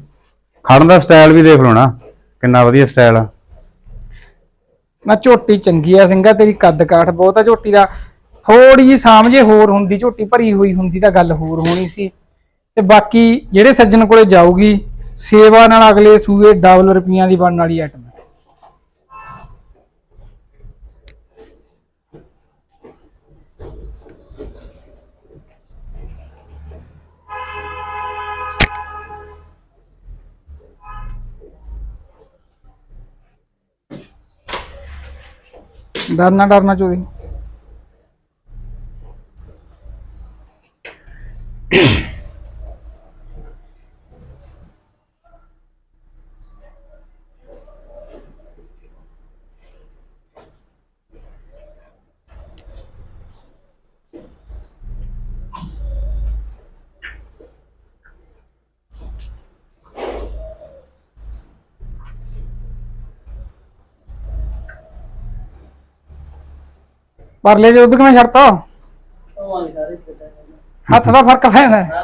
ਖੜਨ ਦਾ ਸਟਾਈਲ ਵੀ ਦੇਖ ਨਾ ਕਿੰਨਾ ਵਧੀਆ ਸਟਾਈਲ ਆ। ਨਾ ਝੋਟੀ ਚੰਗੀ ਆ ਸਿੰਘਾ ਤੇਰੀ ਕੱਦ ਕਾਠ ਬਹੁਤ ਆ ਝੋਟੀ ਦਾ। ਥੋੜੀ ਜੀ ਸਾਹਮਣੇ ਹੋਰ ਹੁੰਦੀ, ਝੋਟੀ ਭਰੀ ਹੋਈ ਹੁੰਦੀ ਤਾਂ ਗੱਲ ਹੋਰ ਹੋਣੀ ਸੀ। ਤੇ ਬਾਕੀ ਜਿਹੜੇ ਸੱਜਣ ਕੋਲੇ ਜਾਊਗੀ, ਸੇਵਾ ਨਾਲ ਅਗਲੇ ਸੂਏ ਡਬਲ ਰੁਪਈਆਂ ਦੀ ਬਣਨ ਵਾਲੀ ਆਈਟਮ ਹੈ। ਡਰਨਾ ਡਰਨਾ ਚੋਦੀ ਪਰਲੇ ਦੇ ਦੁੱਧ ਕਿਵੇਂ ਛੱਡਤਾ? ਹੱਥ ਦਾ ਫ਼ਰਕ ਪੈਂਦਾ ਹੈ।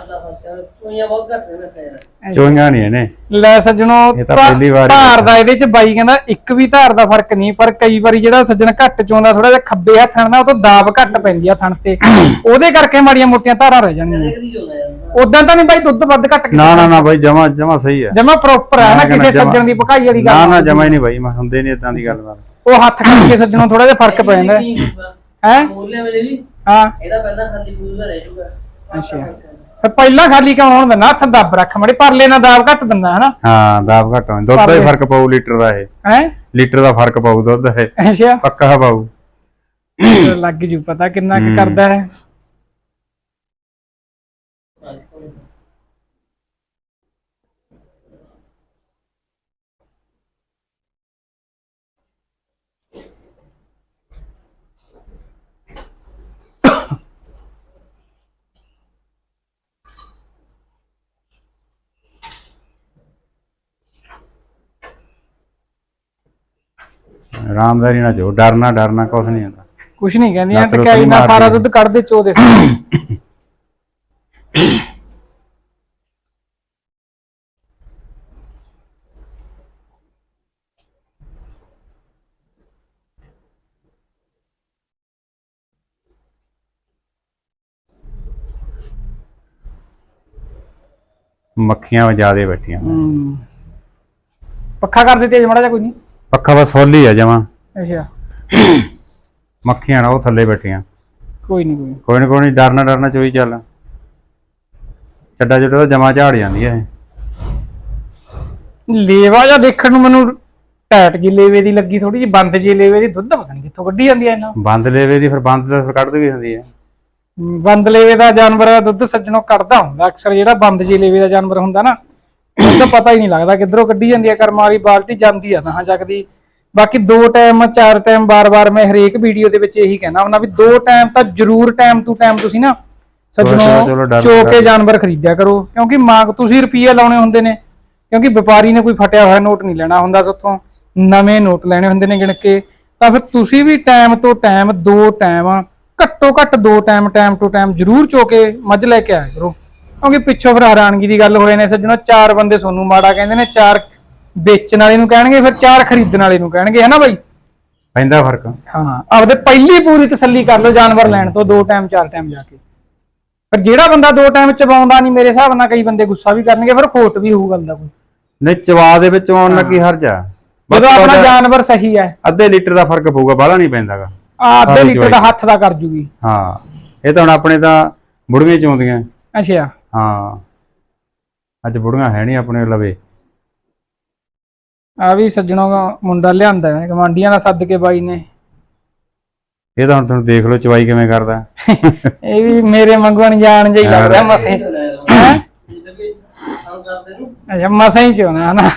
ਚੋਈਆਂ ਬਹੁਤ ਘੱਟ ਨੇ ਸੈਰ ਚੋਈਆਂ ਨਹੀਂ ਇਹਨੇ। ਲੈ ਸੱਜਣੋ ਇਹ ਤਾਂ ਧਾ- ਪਹਿਲੀ ਵਾਰ ਹੀ ਧਾਰ ਦਾ ਇਹਦੇ ਚ ਬਾਈ ਕਹਿੰਦਾ ਇੱਕ ਵੀ ਧਾਰ ਦਾ ਫ਼ਰਕ ਨਹੀਂ ਪਰ ਕਈ ਵਾਰੀ ਜਿਹੜਾ ਸੱਜਣ ਘੱਟ ਚੋਂਦਾ ਥੋੜਾ ਜਿਹਾ ਖੱਬੇ ਹੱਥ ਨਾਲ ਨਾ ਉਹ ਤੋਂ ਦਾਬ ਘੱਟ ਪੈਂਦੀ ਆ ਥਣ ਤੇ। ਉਹਦੇ ਕਰਕੇ ਮਾੜੀਆਂ ਮੋਟੀਆਂ ਧਾਰਾਂ ਰਹਿ ਜਾਣਗੀਆਂ ਦੇਖਦੀ ਚੋਣਾ ਯਾਰ? ਉਦਾਂ ਤਾਂ ਨਹੀਂ ਬਾਈ ਦੁੱਧ ਵੱਧ ਘੱਟ ਨਾ ਨਾ ਨਾ ਬਾਈ ਜਮਾ ਜਮਾ ਸਹੀ ਹੈ। ਜਮਾ ਪ੍ਰੋਪਰ ਹੈ ਨਾ ਮੈਂ ਕਿਸੇ ਸੱਜਣ ਦੀ ਭਕਾਈ ਵਾਲੀ ਗੱਲ ਨਾ ਨਾ। ਜਮਾ ਹੀ ਨਹੀਂ ਬਾਈ ਮੈਂ ਹੁੰਦੇ ਨਹੀਂ ਇਦਾਂ ਦੀ ਗੱਲ ਬਾਤ ਉਹ ਹੱਥ ਕਰਕੇ ਸੱਜਣੋਂ ਥੋੜਾ ਜਿਹਾ ਫ਼ਰਕ ਪੈ ਜਾਂਦਾ ਹੈ? ਮੂਲੇ ਵੇਲੇ ਵੀ ਹਾਂ। ਇਹਦਾ ਪਹਿਲਾਂ ਖਾਲੀ ਪੂਰਾ ਰਹਿ ਜੂਗਾ ਅੱਛਾ। ਫਿਰ ਪਹਿਲਾਂ ਖਾਲੀ ਕਿਉਂ ਹੋਣ ਦਿੰਦਾ? ਹੱਥ ਦੱਬ ਰੱਖ ਮੜੇ ਪਰਲੇ ਨਾਲ ਦਾਬ ਘੱਟ ਦਿੰਦਾ ਹਨਾ? ਹਾਂ ਦਾਬ ਘੱਟ ਹੋਣ। ਦੁੱਧ ਦਾ ਹੀ ਫ਼ਰਕ ਪਊ ਲੀਟਰ ਦਾ ਇਹ। ਹੈ? ਲੀਟਰ ਦਾ ਫ਼ਰਕ ਪਊ ਦੁੱਧ ਇਹ। ਅੱਛਾ। ਪੱਕਾ ਪਾਊ। ਲੱਗ ਜੂ ਪਤਾ ਕਿੰਨਾ ਕੁ। ਕਰਦਾ ਹੈ ਆਰਾਮਦਾਰੀ ਨਾਲ ਜੋ ਡਰਨਾ ਡਰਨਾ ਕੁਛ ਨਹੀਂ ਹੁੰਦਾ। ਕੁਛ ਨਹੀਂ ਕਹਿੰਦੀਆਂ ਲੱਤ ਲੁੱਤ ਟਕਾਈ ਨੀ ਨਾਲ ਸਾਰਾ ਮਾਰਦੀ। ਦੁੱਧ ਕੱਢ ਦੇ ਚੋ ਦੇ ਮੱਖੀਆਂ ਜਿਆਦੇ ਬੈਠੀਆਂ। ਹੂੰ। ਪੱਖਾ ਕਰ ਦੇ ਤੇਜ ਮੜਾ ਜਾ ਕੋਈ ਨਹੀਂ। ਪੱਖਾ ਬਸ ਫੁੱਲ ਹੀ ਆ ਜਮਾ। ਅੱਛਾ। ਮੱਖੀਆਂ ਨਾ ਉਹ ਥੱਲੇ ਬੈਠੀਆਂ। ਕੋਈ ਨਹੀਂ ਕੋਈ ਨੀ। ਕੋਈ ਨਾ ਕੋਈ ਨੀ ਡਰਨਾ ਡਰਨਾ ਚੋਈ ਚੱਲ। ਚੱਡਾ ਤਾਂ ਜਮਾ ਝਾੜ ਜਾਂਦੀ ਹੈ ਲੇਵਾ ਜਾਂ ਦੇਖਣ ਨੂੰ ਮੈਨੂੰ ਟੈਟ ਜੀ ਲੇਵੇ ਦੀ ਲੱਗੀ ਥੋੜੀ ਜਿਹੀ ਬੰਦ ਜੀ ਲੇਵੇ ਦੀ ਦੁੱਧ ਪਤਾ ਨਹੀਂ ਕਿੱਥੋਂ ਕੱਢੀ ਜਾਂਦੀ ਐ ਇਹਨਾਂ। ਬੰਦ ਲੈਵੇ ਦੀ ਫਿਰ ਬੰਦ ਤਾਂ ਫਿਰ ਕੱਢ ਦੂਗੀ ਹੁੰਦੀ ਹੈ ਬੰਦ ਲੇਵੇ ਦਾ ਜਾਨਵਰ ਦਾ ਦੁੱਧ ਸੱਜਣੋਂ ਕੱਢਦਾ ਹੁੰਦਾ ਅਕਸਰ ਜਿਹੜਾ ਬੰਦ ਜੀ ਲੇਵੇ ਦਾ ਜਾਨਵਰ ਹੁੰਦਾ ਨਾ। ਉਹਦਾ ਪਤਾ ਹੀ ਨਹੀਂ ਲੱਗਦਾ ਕਿੱਧਰੋਂ ਕੱਢੀ ਜਾਂਦੀ ਹੈ ਕਰਮ ਵਾਲੀ ਬਾਲਟੀ ਜਾਂਦੀ ਆ ਤਾਂ ਚੱਕਦੀ ਬਾਕੀ ਦੋ ਟਾਈਮ ਚਾਰ ਟਾਈਮ ਬਾਰ-ਬਾਰ ਮੈਂ ਹਰੇਕ ਵੀਡੀਓ ਦੇ ਵਿੱਚ ਇਹੀ ਕਹਿਣਾ ਹੁੰਦਾ ਵੀ ਦੋ ਟਾਈਮ ਤਾਂ ਜ਼ਰੂਰ ਟਾਈਮ ਟੂ ਟਾਈਮ ਤੁਸੀਂ ਨਾ ਸੱਜਣੋਂ ਡਰ- ਚੋ ਕੇ ਡਰ- ਜਾਨਵਰ ਖਰੀਦਿਆ ਕਰੋ। ਕਿਉਂਕਿ ਮਾਂ ਤੁਸੀਂ ਰੁਪਈਏ ਲਾਉਣੇ ਹੁੰਦੇ ਨੇ ਕਿਉਂਕਿ ਵਪਾਰੀ ਨੇ ਕੋਈ ਫਟਿਆ ਹੋਇਆ ਨੋਟ ਨਹੀਂ ਲੈਣਾ ਹੁੰਦਾ ਸੋਥੋਂ ਨਵੇਂ ਨੋਟ ਲੈਣੇ ਹੁੰਦੇ ਨੇ ਗਿਣ ਕੇ ਤਾਂ ਫਿਰ ਤੁਸੀਂ ਵੀ ਟਾਈਮ ਤੋਂ ਟਾਈਮ ਦੋ ਟਾਈਮ ਘੱਟੋ ਘੱਟ ਦੋ ਟਾਈਮ ਟਾਈਮ ਟੂ ਟਾਈਮ ਜ਼ਰੂਰ ਚੋ ਕੇ ਮੱਝ ਲੈ ਕੇ ਆਇਆ ਕਰੋ। ਕਿਉਂਕਿ ਪਿੱਛੋਂ ਫਿਰ ਹੈਰਾਨਗੀ ਦੀ ਗੱਲ ਹੋਏ ਨੇ ਸੱਜਣੋ ਚਾਰ ਬੰਦੇ ਸੋਨੂੰ ਮਾੜਾ ਕਹਿੰਦੇ ਨੇ ਚਾਰ ਵੇਚਣ ਵਾਲੇ ਨੂੰ ਕਹਿਣਗੇ ਫਿਰ ਚਾਰ ਖਰੀਦਣ ਵਾਲੇ ਨੂੰ ਕਹਿਣਗੇ ਹੈ ਨਾ ਬਾਈ? ਪੈਂਦਾ ਫ਼ਰਕ। ਹਾਂ ਆਪਦੇ ਪਹਿਲੀ ਪੂਰੀ ਤਸੱਲੀ ਕਰ ਲਓ ਜਾਨਵਰ ਲੈਣ ਤੋਂ ਦੋ ਟਾਈਮ ਚਾਰ ਟਾਈਮ ਜਾ ਕੇ। ਪਰ ਜਿਹੜਾ ਬੰਦਾ ਦੋ ਟਾਈਮ ਚਬਾਉਂਦਾ ਨਹੀਂ ਮੇਰੇ ਹਿਸਾਬ ਨਾਲ ਕਈ ਬੰਦੇ ਗੁੱਸਾ ਵੀ ਕਰਨਗੇ ਫਿਰ ਖੋਟ ਵੀ ਹੋਊ ਗੱਲ ਦਾ ਕੋਈ। ਨਹੀਂ ਚਵਾ ਦੇ ਵਿੱਚ ਆਉਣ ਲੱਗੀ ਹਰਜ ਜਦੋਂ ਆਪਣਾ ਜਾਨਵਰ ਸਹੀ ਹੈ। ਅੱਧੇ ਲੀਟਰ ਦਾ ਫ਼ਰਕ ਪਊਗਾ ਬਾਹਲਾ ਨਹੀਂ ਪੈਂਦਾਗਾ। ਆ ਅੱਧੇ ਲੀਟਰ ਦਾ। ਹੱਥ ਦਾ ਕਰ ਜੂਗੀ। ਹਾਂ ਇਹ ਤਾਂ ਹੁਣ ਆਪਣੇ ਤਾਂ ਬੁੜੀਆਂ ਚੋਂਦੀਆਂ। ਅੱਛਾ। ਹਾਂ। ਅੱਜ ਬੁੜੀਆਂ ਹੈ ਨਹੀਂ ਆਪਣੇ ਲਵੇ। ਆ ਵੀ ਸੱਜਣੋਂ ਦਾ ਮੁੰਡਾ ਲਿਆਂਦਾ ਹੈ ਗਵਾਂਡੀਆਂ ਦਾ ਸੱਦ ਕੇ ਬਾਈ ਨੇ। ਇਹ ਤਾਂ ਹੁਣ ਤੁਹਾਨੂੰ ਦੇਖ ਲਓ ਚਵਾਈ ਕਿਵੇਂ ਕਰਦਾ। ਇਹ ਵੀ ਮੇਰੇ ਵਾਂਗੂ ਅਣਜਾਣ ਜਿਹਾ ਹੀ। ਲੱਗਦਾ ਮਸੇ। ਹੈਂ? ਜਿੱਦਾਂ ਕਿ ਆਮ ਕਰਦੇ ਨੂੰ ਅੱਛਾ ਮਸਾਂ ਹੀ ਚੋਣਾ ਹਨਾ।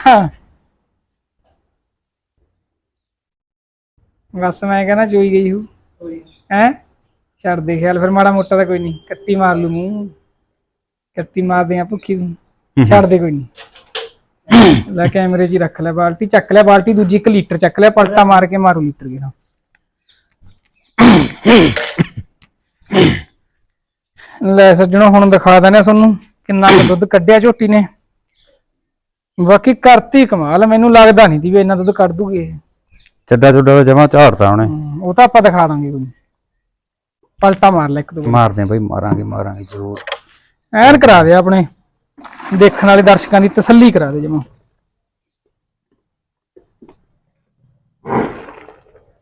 ਬਸ ਮੈਂ ਕਹਿੰਦਾ ਚੋਈ ਗਈ ਹੂ। ਹੈ? ਛੱਡ ਦੇ ਖਿਆਲ ਫਿਰ ਮਾੜਾ ਮੋਟਾ ਤਾਂ ਕੋਈ ਨਹੀਂ ਕੱਤੀ ਮਾਰ ਲੂ ਮੂੰਹ। ਕੱਤੀ ਮਾਰਦੇ ਆ ਭੁੱਖੀ ਨੂੰ। ਛੱਡ ਦੇ ਕੋਈ ਨਹੀਂ। ਲੈ ਕੈਮਰੇ 'ਚ ਹੀ ਰੱਖ ਲੈ ਬਾਲਟੀ ਚੱਕ ਲੈ ਬਾਲਟੀ ਦੂਜੀ 1 ਲੀਟਰ ਚੱਕ ਲੈ ਪਲਟਾ ਮਾਰ ਕੇ ਮਾਰੂ ਲੀਟਰ ਗਿਆ ਲੈ ਸੱਜਣੋ ਹੁਣ ਦਿਖਾ ਦਨੇ ਤੁਹਾਨੂੰ ਕਿੰਨਾ ਕੁ ਦੁੱਧ ਕੱਢਿਆ ਝੋਟੀ ਨੇ। ਬਾਕੀ ਕਰਤੀ ਕਮਾਲ ਮੈਨੂੰ ਲੱਗਦਾ ਨਹੀਂ ਸੀ ਵੀ ਇੰਨਾ ਦੁੱਧ ਕੱਢ ਦੂਗੀ ਇਹ। ਚੱਡਾ ਚੁੱਡਾ ਜਮਾ ਝਾੜਦਾ ਉਹਨੇ। ਉਹ ਤਾਂ ਆਪਾਂ ਦਿਖਾ ਦਾਂਗੇ ਕੋਈ ਨੀ। ਪਲਟਾ ਮਾਰ ਲੈ ਇੱਕ ਦੋ ਵਾਰ। ਮਾਰਦੇ ਆ ਬਈ ਮਾਰਾਂਗੇ ਮਾਰਾਂਗੇ ਜ਼ਰੂਰ। ਐਨ ਕਰਾ ਦੇ ਆਪਣੇ। ਦੇਖਣ ਵਾਲੇ ਦਰਸ਼ਕਾਂ ਦੀ ਤਸੱਲੀ ਕਰਾ ਦੇ ਜਮਾ।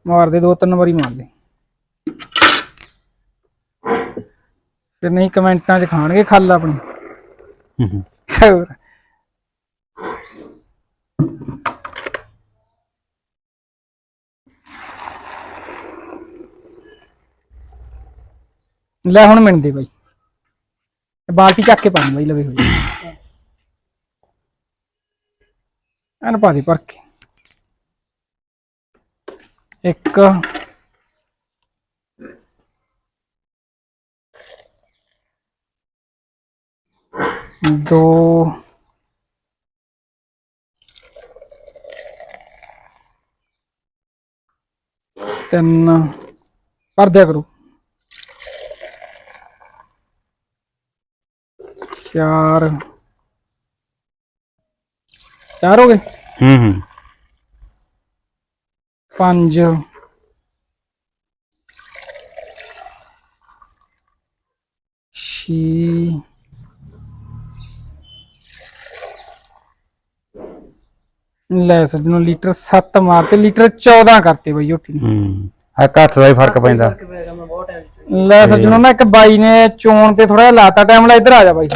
ਮਾਰ ਦੇ ਦੋ ਤਿੰਨ ਵਾਰੀ ਮਾਰ ਦੇ ਫਿਰ ਨਹੀਂ ਕਮੈਂਟਾਂ 'ਚ ਖਾਣਗੇ ਖੱਲ ਆਪਣੀ। ਹੂੰ। ਲੈ ਹੁਣ ਮਿੰਦੇ ਬਾਈ। ਬਾਲਟੀ ਚੱਕ ਕੇ ਪਾਣੀ ਬਾਈ, ਲਵੇ ਹੋਈ ਐਨ ਪਾ ਦੇ ਭਰ ਕੇ ਇੱਕ। ਦੋ। ਤਿੰਨ। ਕਰ ਦਿਆ ਕਰੋ। ਚਾਰ। ਚਾਰ ਹੋ ਗਏ? ਹੂੰ ਹੂੰ। ਪੰਜ। ਛੇ। ਲੈ ਸੱਜਣੋ ਲੀਟਰ 7 ਮਾਰਤੇ ਲੀਟਰ 14 ਕਰਤੇ ਬਈ ਝੋਟੀ ਨੇ। ਹੂੰ। ਇੱਕ ਹੱਥ ਦਾ ਹੀ ਫ਼ਰਕ ਪੈਂਦਾ। ਮੈਂ ਬਹੁਤ ਟਾਈਮ ਲੈ ਸੱਜਣੋ ਨਾ ਇੱਕ ਬਾਈ ਨੇ ਚੋਣ ਤੇ ਥੋੜਾ ਜਿਹਾ ਲਾਤਾ ਟਾਈਮ ਲੈ ਇੱਧਰ ਆ ਜਾ ਬਾਈ।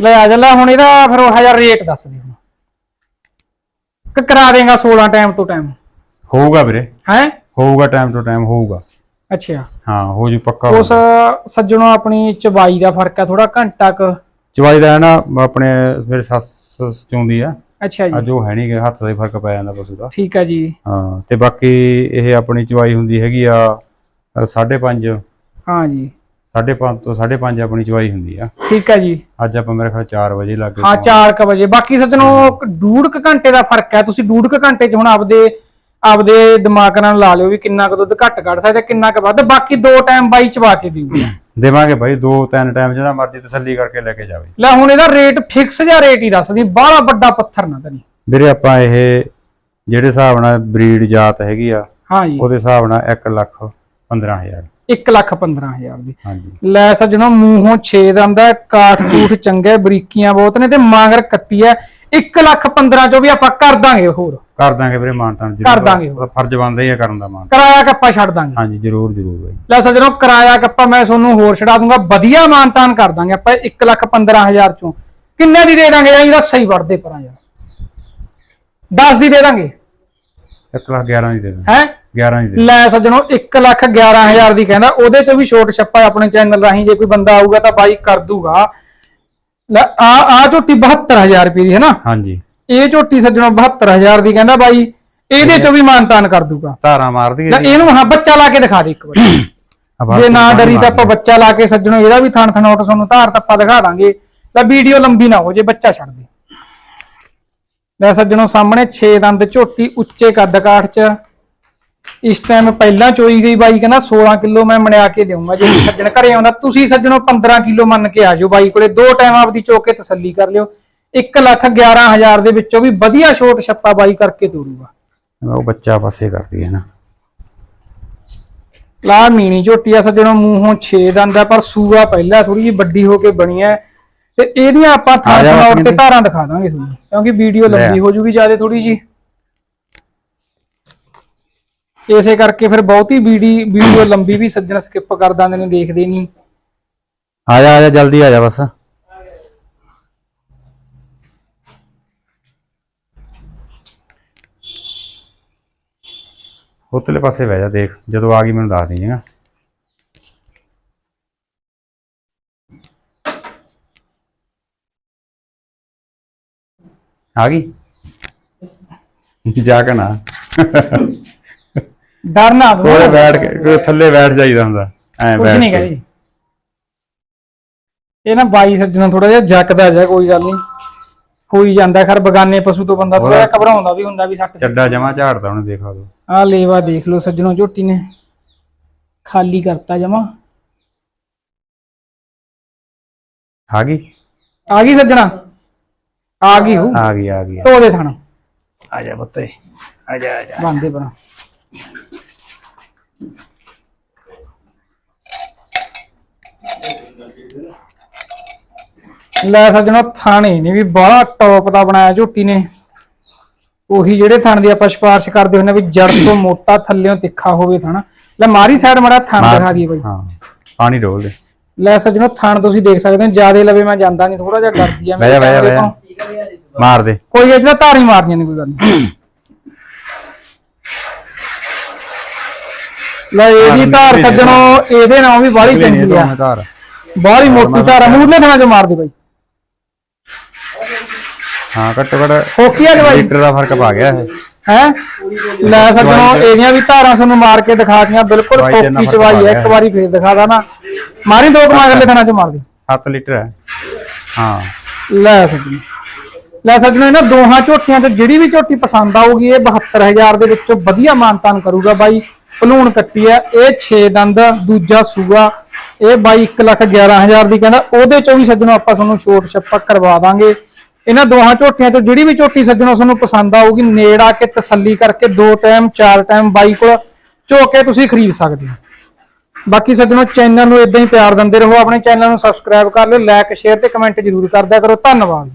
ਲੈ ਆ ਜਾ ਲੈ ਹੁਣ ਇਹਦਾ ਫਿਰ ਉਹ ਹਜ਼ਾਰ ਰੇਟ ਦੱਸ ਦੇ ਹੁਣ। ਕਿ ਕਰਾ ਦੇਗਾ 16 ਟਾਈਮ ਤੋਂ ਟਾਈਮ ਹੋਊਗਾ ਵੀਰੇ। ਹੈ? ਹੋਊਗਾ ਟਾਈਮ ਤੋਂ ਟਾਈਮ ਹੋਊਗਾ। ਅੱਛਾ। ਹਾਂ ਹੋ ਜੂ ਪੱਕਾ ਉਸ ਸੱਜਣੋ ਆਪਣੀ ਚਬਾਈ ਦਾ ਫ਼ਰਕ ਹੈ ਥੋੜਾ ਘੰਟਾ ਕ। ਚਵਾਈ ਦਾ ਹੈ ਨਾ ਆਪਣੇ ਮੇਰੇ ਸੱਸ ਚੋਂਦੀ ਆ। ਅੱਛਾ ਜੀ। ਅੱਜ ਉਹ ਹੈ ਨਹੀਂ ਗੇ ਹੱਥ ਦਾ ਹੀ ਫ਼ਰਕ ਪੈ ਜਾਂਦਾ ਪਸ਼ੂ ਦਾ ਠੀਕ ਹੈ ਜੀ। ਹਾਂ ਤੇ ਬਾਕੀ ਇਹ ਆਪਣੀ ਚਵਾਈ ਹੁੰਦੀ ਹੈਗੀ ਆ 5.5 ਹਾਂ ਜੀ। 5.5 ਤੋਂ 5.5 ਆਪਣੀ ਚਵਾਈ ਹੁੰਦੀ ਆ। ਠੀਕ ਹੈ ਜੀ। ਅੱਜ ਆਪਾਂ ਮੇਰੇ ਖਿਆਲ 4 ਵਜੇ ਲੱਗ ਹਾਂ 4 ਵਜੇ। ਬਾਕੀ ਸੱਜਣੋ ਡੂਢ ਕੁ ਘੰਟੇ ਦਾ ਫ਼ਰਕ ਹੈ ਤੁਸੀਂ ਡੂਢ ਕੁ ਘੰਟੇ 'ਚ ਹੁਣ ਆਪਦੇ ਆਪਦੇ ਦਿਮਾਗ ਨਾਲ ਲਾ ਲਿਓ ਵੀ ਕਿੰਨਾ ਕੁ ਦੁੱਧ ਘੱਟ ਕੱਢ ਸਕਦਾ ਕਿੰਨਾ ਕੁ ਵੱਧ। ਬਾਕੀ ਦੋ ਟਾਈਮ ਬਾਈ ਚਵਾ ਕੇ ਦਿਓ। ਦੇਵਾਂਗੇ ਭਾਈ ਦੋ ਤਿੰਨ ਟਾਈਮ ਜਿਹੜਾ ਮਰਜ਼ੀ ਤਸੱਲੀ ਕਰਕੇ ਲੈ ਕੇ ਜਾਵੇ। ਲੈ ਹੁਣ ਇਹਦਾ ਰੇਟ ਫਿਕਸ ਜਾਂ ਰੇਟ ਹੀ ਦੱਸ ਦੀ ਬਾਹਲਾ ਵੱਡਾ ਪੱਥਰ ਨਾ ਕਰੀ ਵੀਰੇ ਆਪਾਂ ਇਹ ਜਿਹੜੇ ਹਿਸਾਬ ਨਾਲ ਬਰੀਡ ਜਾਤ ਹੈਗੀ ਆ ਹਾਂ ਜੀ। ਉਹਦੇ ਹਿਸਾਬ ਨਾਲ 1 ਲੱਖ 15000 1 ਲੱਖ 15000 ਦੀ। ਹਾਂਜੀ ਲੈ ਸੱਜਣੋ ਮੂੰਹੋਂ 6 ਦੰਦਾ ਕਾਠ ਕੂਠ ਚੰਗੇ ਬਰੀਕੀਆਂ ਬਹੁਤ ਨੇ ਤੇ ਮਾਂਗਰ ਕੱਟੀ ਐ 1 ਲੱਖ 15 ਚੋਂ ਵੀ ਆਪਾਂ ਕਰ ਦਾਂਗੇ ਹੋਰ। ਕਰ ਦਾਂਗੇ ਵੀਰੇ ਮਾਨਤਾਨ ਕਰ ਦਾਂਗੇ। ਫਰਜ਼ ਬਣਦਾ ਹੀ ਆ ਕਰਨ ਦਾ ਮਾਨ ਕਿਰਾਇਆ ਕੱਪਾ ਛੱਡ ਦਾਂਗੇ। ਹਾਂਜੀ ਜ਼ਰੂਰ ਜ਼ਰੂਰ ਬਾਈ। ਲੈ ਸੱਜਣੋ ਕਿਰਾਇਆ ਕੱਪਾ ਮੈਂ ਤੁਹਾਨੂੰ ਹੋਰ ਛਡਾ ਦੂੰਗਾ ਵਧੀਆ ਮਾਨਤਾਨ ਕਰ ਦਾਂਗੇ ਆਪਾਂ 1 ਲੱਖ 15000 ਚੋਂ। ਕਿੰਨੇ ਦੀ ਦੇ ਦਾਂਗੇ ਜਾਂ ਇਹਦਾ ਸਹੀ ਵੜਦੇ ਪਰਾਂ ਯਾਰ। 10 ਦੀ ਦੇ ਦਾਂਗੇ। 1 ਲੱਖ 11 ਦੀ ਦੇ ਦਾਂ ਹੈ? 11 ਦੀ ਦੇ ਲੈ ਸੱਜਣੋ 1 ਲੱਖ 11000 ਦੀ ਕਹਿੰਦਾ ਉਹਦੇ ਚੋਂ ਵੀ ਛੋਟ ਛੱਪਾ ਆਪਣੇ ਚੈਨਲ ਰਾਹੀਂ ਜੇ ਕੋਈ ਬੰਦਾ ਆਊਗਾ ਤਾਂ ਬਾਈ ਕਰ ਦੂਗਾ। ਲੈ ਆ ਆ ਝੋਟੀ 72000 ਰੁਪਏ ਦੀ ਹੈ ਨਾ? ਹਾਂਜੀ। ਇਹ ਝੋਟੀ ਸੱਜਣੋ 72000 ਦੀ ਕਹਿੰਦਾ ਬਾਈ ਇਹਦੇ ਚੋਂ ਵੀ ਮਾਨਤਾਨ ਕਰ ਦੂਗਾ। ਧਾਰਾਂ ਮਾਰਦੀ ਲੈ ਇਹਨੂੰ ਹਾਂ ਬੱਚਾ ਲਾ ਕੇ ਦਿਖਾ ਦੇ ਇੱਕ ਵਾਰ। ਜੇ ਨਾ ਡਰੀ ਤਾਂ ਆਪਾਂ ਬੱਚਾ ਲਾ ਕੇ ਸੱਜਣੋ ਇਹਦਾ ਵੀ ਥਣ ਥਣੋਟ ਤੁਹਾਨੂੰ ਧਾਰ ਤੱਪਾ ਦਿਖਾ ਦਾਂਗੇ। ਤਾਂ ਵੀਡੀਓ ਲੰਬੀ ਨਾ ਹੋ ਜੇ ਬੱਚਾ ਛੱਡ ਦੇ। ਲੈ ਸੱਜਣੋ ਸਾਹਮਣੇ 6 ਦੰਦ ਝੋਟੀ ਉੱਚੇ ਕੱਦ ਕਾਠ ਚ। ਇਸ ਟਾਈਮ ਪਹਿਲਾਂ ਚੋਈ ਗਈ ਬਾਈ ਕਹਿੰਦਾ 16 ਕਿਲੋ ਮੈਂ ਮਣਿਆ ਕੇ ਦੇਵਾਂਗਾ ਜੇ ਸੱਜਣ ਘਰੇ ਆਉਂਦਾ ਤੁਸੀਂ ਸੱਜਣੋ 15 ਕਿਲੋ ਮੰਨ ਕੇ ਆ ਜਾਓ ਬਾਈ ਕੋਲੇ। ਦੋ ਟਾਈਮ ਆਪਦੀ ਚੋ ਕੇ ਤਸੱਲੀ ਕਰ ਲਿਓ। 1 ਲੱਖ 11000 ਦੇ ਵਿੱਚੋਂ ਵੀ ਵਧੀਆ ਛੋਟ ਛੱਪਾ ਬਾਈ ਕਰਕੇ ਤੋਰੂਗਾ। ਉਹ ਬੱਚਾ ਪਾਸੇ ਕਰਦੀ ਹੈ ਨਾ। ਲਾ ਮੀਣੀ ਝੋਟੀ ਆ ਸੱਜਣੋ ਮੂੰਹੋਂ 6 ਦੰਦ ਆ ਪਰ ਸੂਆ ਪਹਿਲਾਂ ਥੋੜੀ ਜਿਹੀ ਵੱਡੀ ਹੋ ਕੇ ਬਣੀ ਐ ਤੇ ਇਹਦੀਆਂ ਆਪਾਂ ਥਾਂ ਥਾਂ ਤੇ। ਧਾਰਾਂ ਦਿਖਾ ਦਾਂਗੇ ਤੁਹਾਨੂੰ ਕਿਉਂਕਿ ਵੀਡੀਓ। ਲੰਬੀ ਹੋ ਜੂਗੀ ਜ਼ਿਆਦਾ ਥੋੜੀ ਜੀ ਇਸੇ ਕਰਕੇ ਫਿਰ ਬਹੁਤੀ ਵੀਡੀ ਵੀਡੀਓ ਲੰਬੀ ਵੀ ਸੱਜਣ ਸਕਿਪ ਕਰ ਦਿੰਦੇ ਨੇ ਦੇਖਦੇ ਨਹੀਂ। ਆ ਜਾ ਆ ਜਾ ਜਲਦੀ ਆ ਜਾ ਬਸ। ਉਤਲੇ ਪਾਸੇ ਬਹਿ ਜਾ ਦੇਖ ਜਦੋਂ ਆ ਗਈ ਮੈਨੂੰ ਦੱਸ ਦੇਈਂ ਆ ਗਈ? ਜਾ ਕੇ ਨਾ। ਡਰਨਾ ਕੋਲੇ ਬੈਠ ਕੇ ਥੱਲੇ ਬੈਠ ਜਾਈਦਾ ਹੁੰਦਾ ਐ ਕੁਝ ਨਹੀਂ। ਕਹੀ ਇਹ ਨਾ ਬਾਈ ਸੱਜਣਾ ਥੋੜਾ ਜਿਹਾ ਜੱਕਦਾ ਜਾ ਕੋਈ ਗੱਲ ਨਹੀਂ। ਹੋਈ ਜਾਂਦਾ ਖਰ ਬਗਾਨੇ ਪਸ਼ੂ ਤੋਂ ਬੰਦਾ ਥੋੜਾ ਘਬਰਾਉਂਦਾ ਵੀ ਹੁੰਦਾ ਵੀ ਸੱਟ। ਚੱਡਾ ਜਮਾ ਝਾੜਦਾ ਉਹਨੇ ਦੇਖਾ ਲੋ ਆ ਲੇਵਾ ਦੇਖ ਲਓ ਸੱਜਣੋ ਝੋਟੀ ਨੇ। ਖਾਲੀ ਕਰਤਾ ਜਮਾ। ਆ ਗਈ? ਆ ਗਈ ਸੱਜਣਾ? ਆ ਗਈ ਹੂ ਆ ਗਈ ਆ ਗਈ। ਧੋ ਦੇ ਥਣ। ਆ ਜਾ ਬੱਤੇ ਆ ਜਾ ਆ ਜਾ। ਬੰਦੇ ਬਣਾ ਲੈ ਸੱਜਣੋ ਥਾਣੇ ਨੇ ਵੀ ਬੜਾ ਟੌਪ ਦਾ ਬਣਾਇਆ ਝੋਟੀ ਨੇ। ਉਹੀ ਜਿਹੜੇ ਥਣ ਦੀ ਆਪਾਂ ਸਿਫਾਰਿਸ਼ ਕਰਦੇ ਹੁੰਦੇ ਆ ਵੀ ਜੜ ਤੋਂ ਮੋਟਾ ਥੱਲਿਓਂ ਤਿੱਖਾ ਹੋਵੇ ਥਣ। ਲੈ ਮਾਰੀ ਸਾਈਡ ਮੜਾ ਥਣ ਦਿਖਾ ਦਈਏ ਬਾਈ। ਹਾਂ ਪਾਣੀ ਡੋਲ ਦੇ। ਲੈ ਸੱਜਣੋ ਥਣ ਤੁਸੀਂ ਦੇਖ ਸਕਦੇ ਹੋ ਜਿਆਦੇ ਲਵੇ ਮੈਂ ਜਾਂਦਾ ਨਹੀਂ ਥੋੜਾ ਜਿਹਾ ਡਰਦੀ ਆ ਜਾ, ਬਹਿ ਜਾ, ਮਾਰ ਦੇ। ਕੋਈ ਇਹ ਤਾਂ ਧਾਰ ਹੀ ਮਾਰਨੀਆਂ ਨਹੀਂ ਕੋਈ ਗੱਲ ਨਹੀਂ। ਲੈ ਇਹਦੀ ਧਾਰ ਸੱਜਣੋ ਇਹਦੇ ਨਾਲ ਵੀ ਬਾਹਲੀ ਚੰਗੀ ਆ। ਬਾਹਲੀ ਮੋਟੀ ਧਾਰ ਮੂਰਲੇ ਥਾਂ ਚੋਂ ਮਾਰ ਦੇ ਬਾਈ। ਹਾਂ ਘੱਟੋ ਘੱਟ ਹੋਕੀ ਆ ਬਾਈ। ਲੀਟਰ ਦਾ ਫ਼ਰਕ ਪਾ ਗਿਆ ਇਹ। ਹੈ? ਲੈ ਸੱਜਣੋ ਇਹਦੀਆਂ ਵੀ ਧਾਰਾਂ ਤੁਹਾਨੂੰ ਮਾਰ ਕੇ ਦਿਖਾਤੀਆਂ ਬਿਲਕੁਲ ਫ਼ਰਕ ਚਵਾਈ ਹੈ। ਇੱਕ ਵਾਰੀ ਫੇਰ ਦਿਖਾ ਦਾਂ ਨਾ। ਮਾਰੀ ਦੋ ਕਮਾ ਅਗਲੇ ਥਾਂ ਚੋਂ ਮਾਰ ਦੇ। 7 ਲੀਟਰ ਹੈ। ਹਾਂ। ਲੈ ਸੱਜਣੋ ਲੈ ਸੱਜਣੋ ਇਹਨਾਂ ਦੋਹਾਂ ਝੋਟੀਆਂ ਤੇ ਜਿਹੜੀ ਵੀ ਝੋਟੀ ਪਸੰਦ ਆਊਗੀ ਇਹ 72000 ਦੇ ਵਿੱਚੋਂ ਵਧੀਆ ਮਾਨਤਾਨ ਕਰੂਗਾ ਬਾਈ। ਭਲੂਣ ਕੱਟੀ ਆ ਇਹ 6 ਦੰਦ ਦੂਜਾ ਸੂਆ ਇਹ ਬਾਈ 111000 ਦੀ ਕਹਿੰਦਾ ਉਹਦੇ ਚੋਂ ਵੀ ਸੱਜਣੋ ਆਪਾਂ ਤੁਹਾਨੂੰ ਛੋਟ ਛੱਪਾ ਕਰਵਾ ਦਾਂਗੇ। ਇਹਨਾਂ ਦੋਹਾਂ ਝੋਟੀਆਂ ਤੋਂ ਜਿਹੜੀ ਵੀ ਝੋਟੀ ਸੱਜਣੋ ਤੁਹਾਨੂੰ ਪਸੰਦ ਆਊਗੀ, ਨੇੜ ਆ ਕੇ ਤਸੱਲੀ ਕਰਕੇ ਦੋ ਟਾਈਮ ਚਾਰ ਟਾਈਮ ਬਾਈ ਕੋਲ ਝੋ ਕੇ ਤੁਸੀਂ ਖਰੀਦ ਸਕਦੇ ਹੋ। ਬਾਕੀ ਸੱਜਣੋ ਚੈਨਲ ਨੂੰ ਇਦਾਂ ਹੀ ਪਿਆਰ ਦਿੰਦੇ ਰਹੋ, ਆਪਣੇ ਚੈਨਲ ਨੂੰ ਸਬਸਕ੍ਰਾਈਬ ਕਰ ਲਿਓ ਲਾਈਕ ਸ਼ੇਅਰ ਤੇ ਕਮੈਂਟ ਜ਼ਰੂਰ ਕਰਦਿਆ ਕਰੋ। ਧੰਨਵਾਦ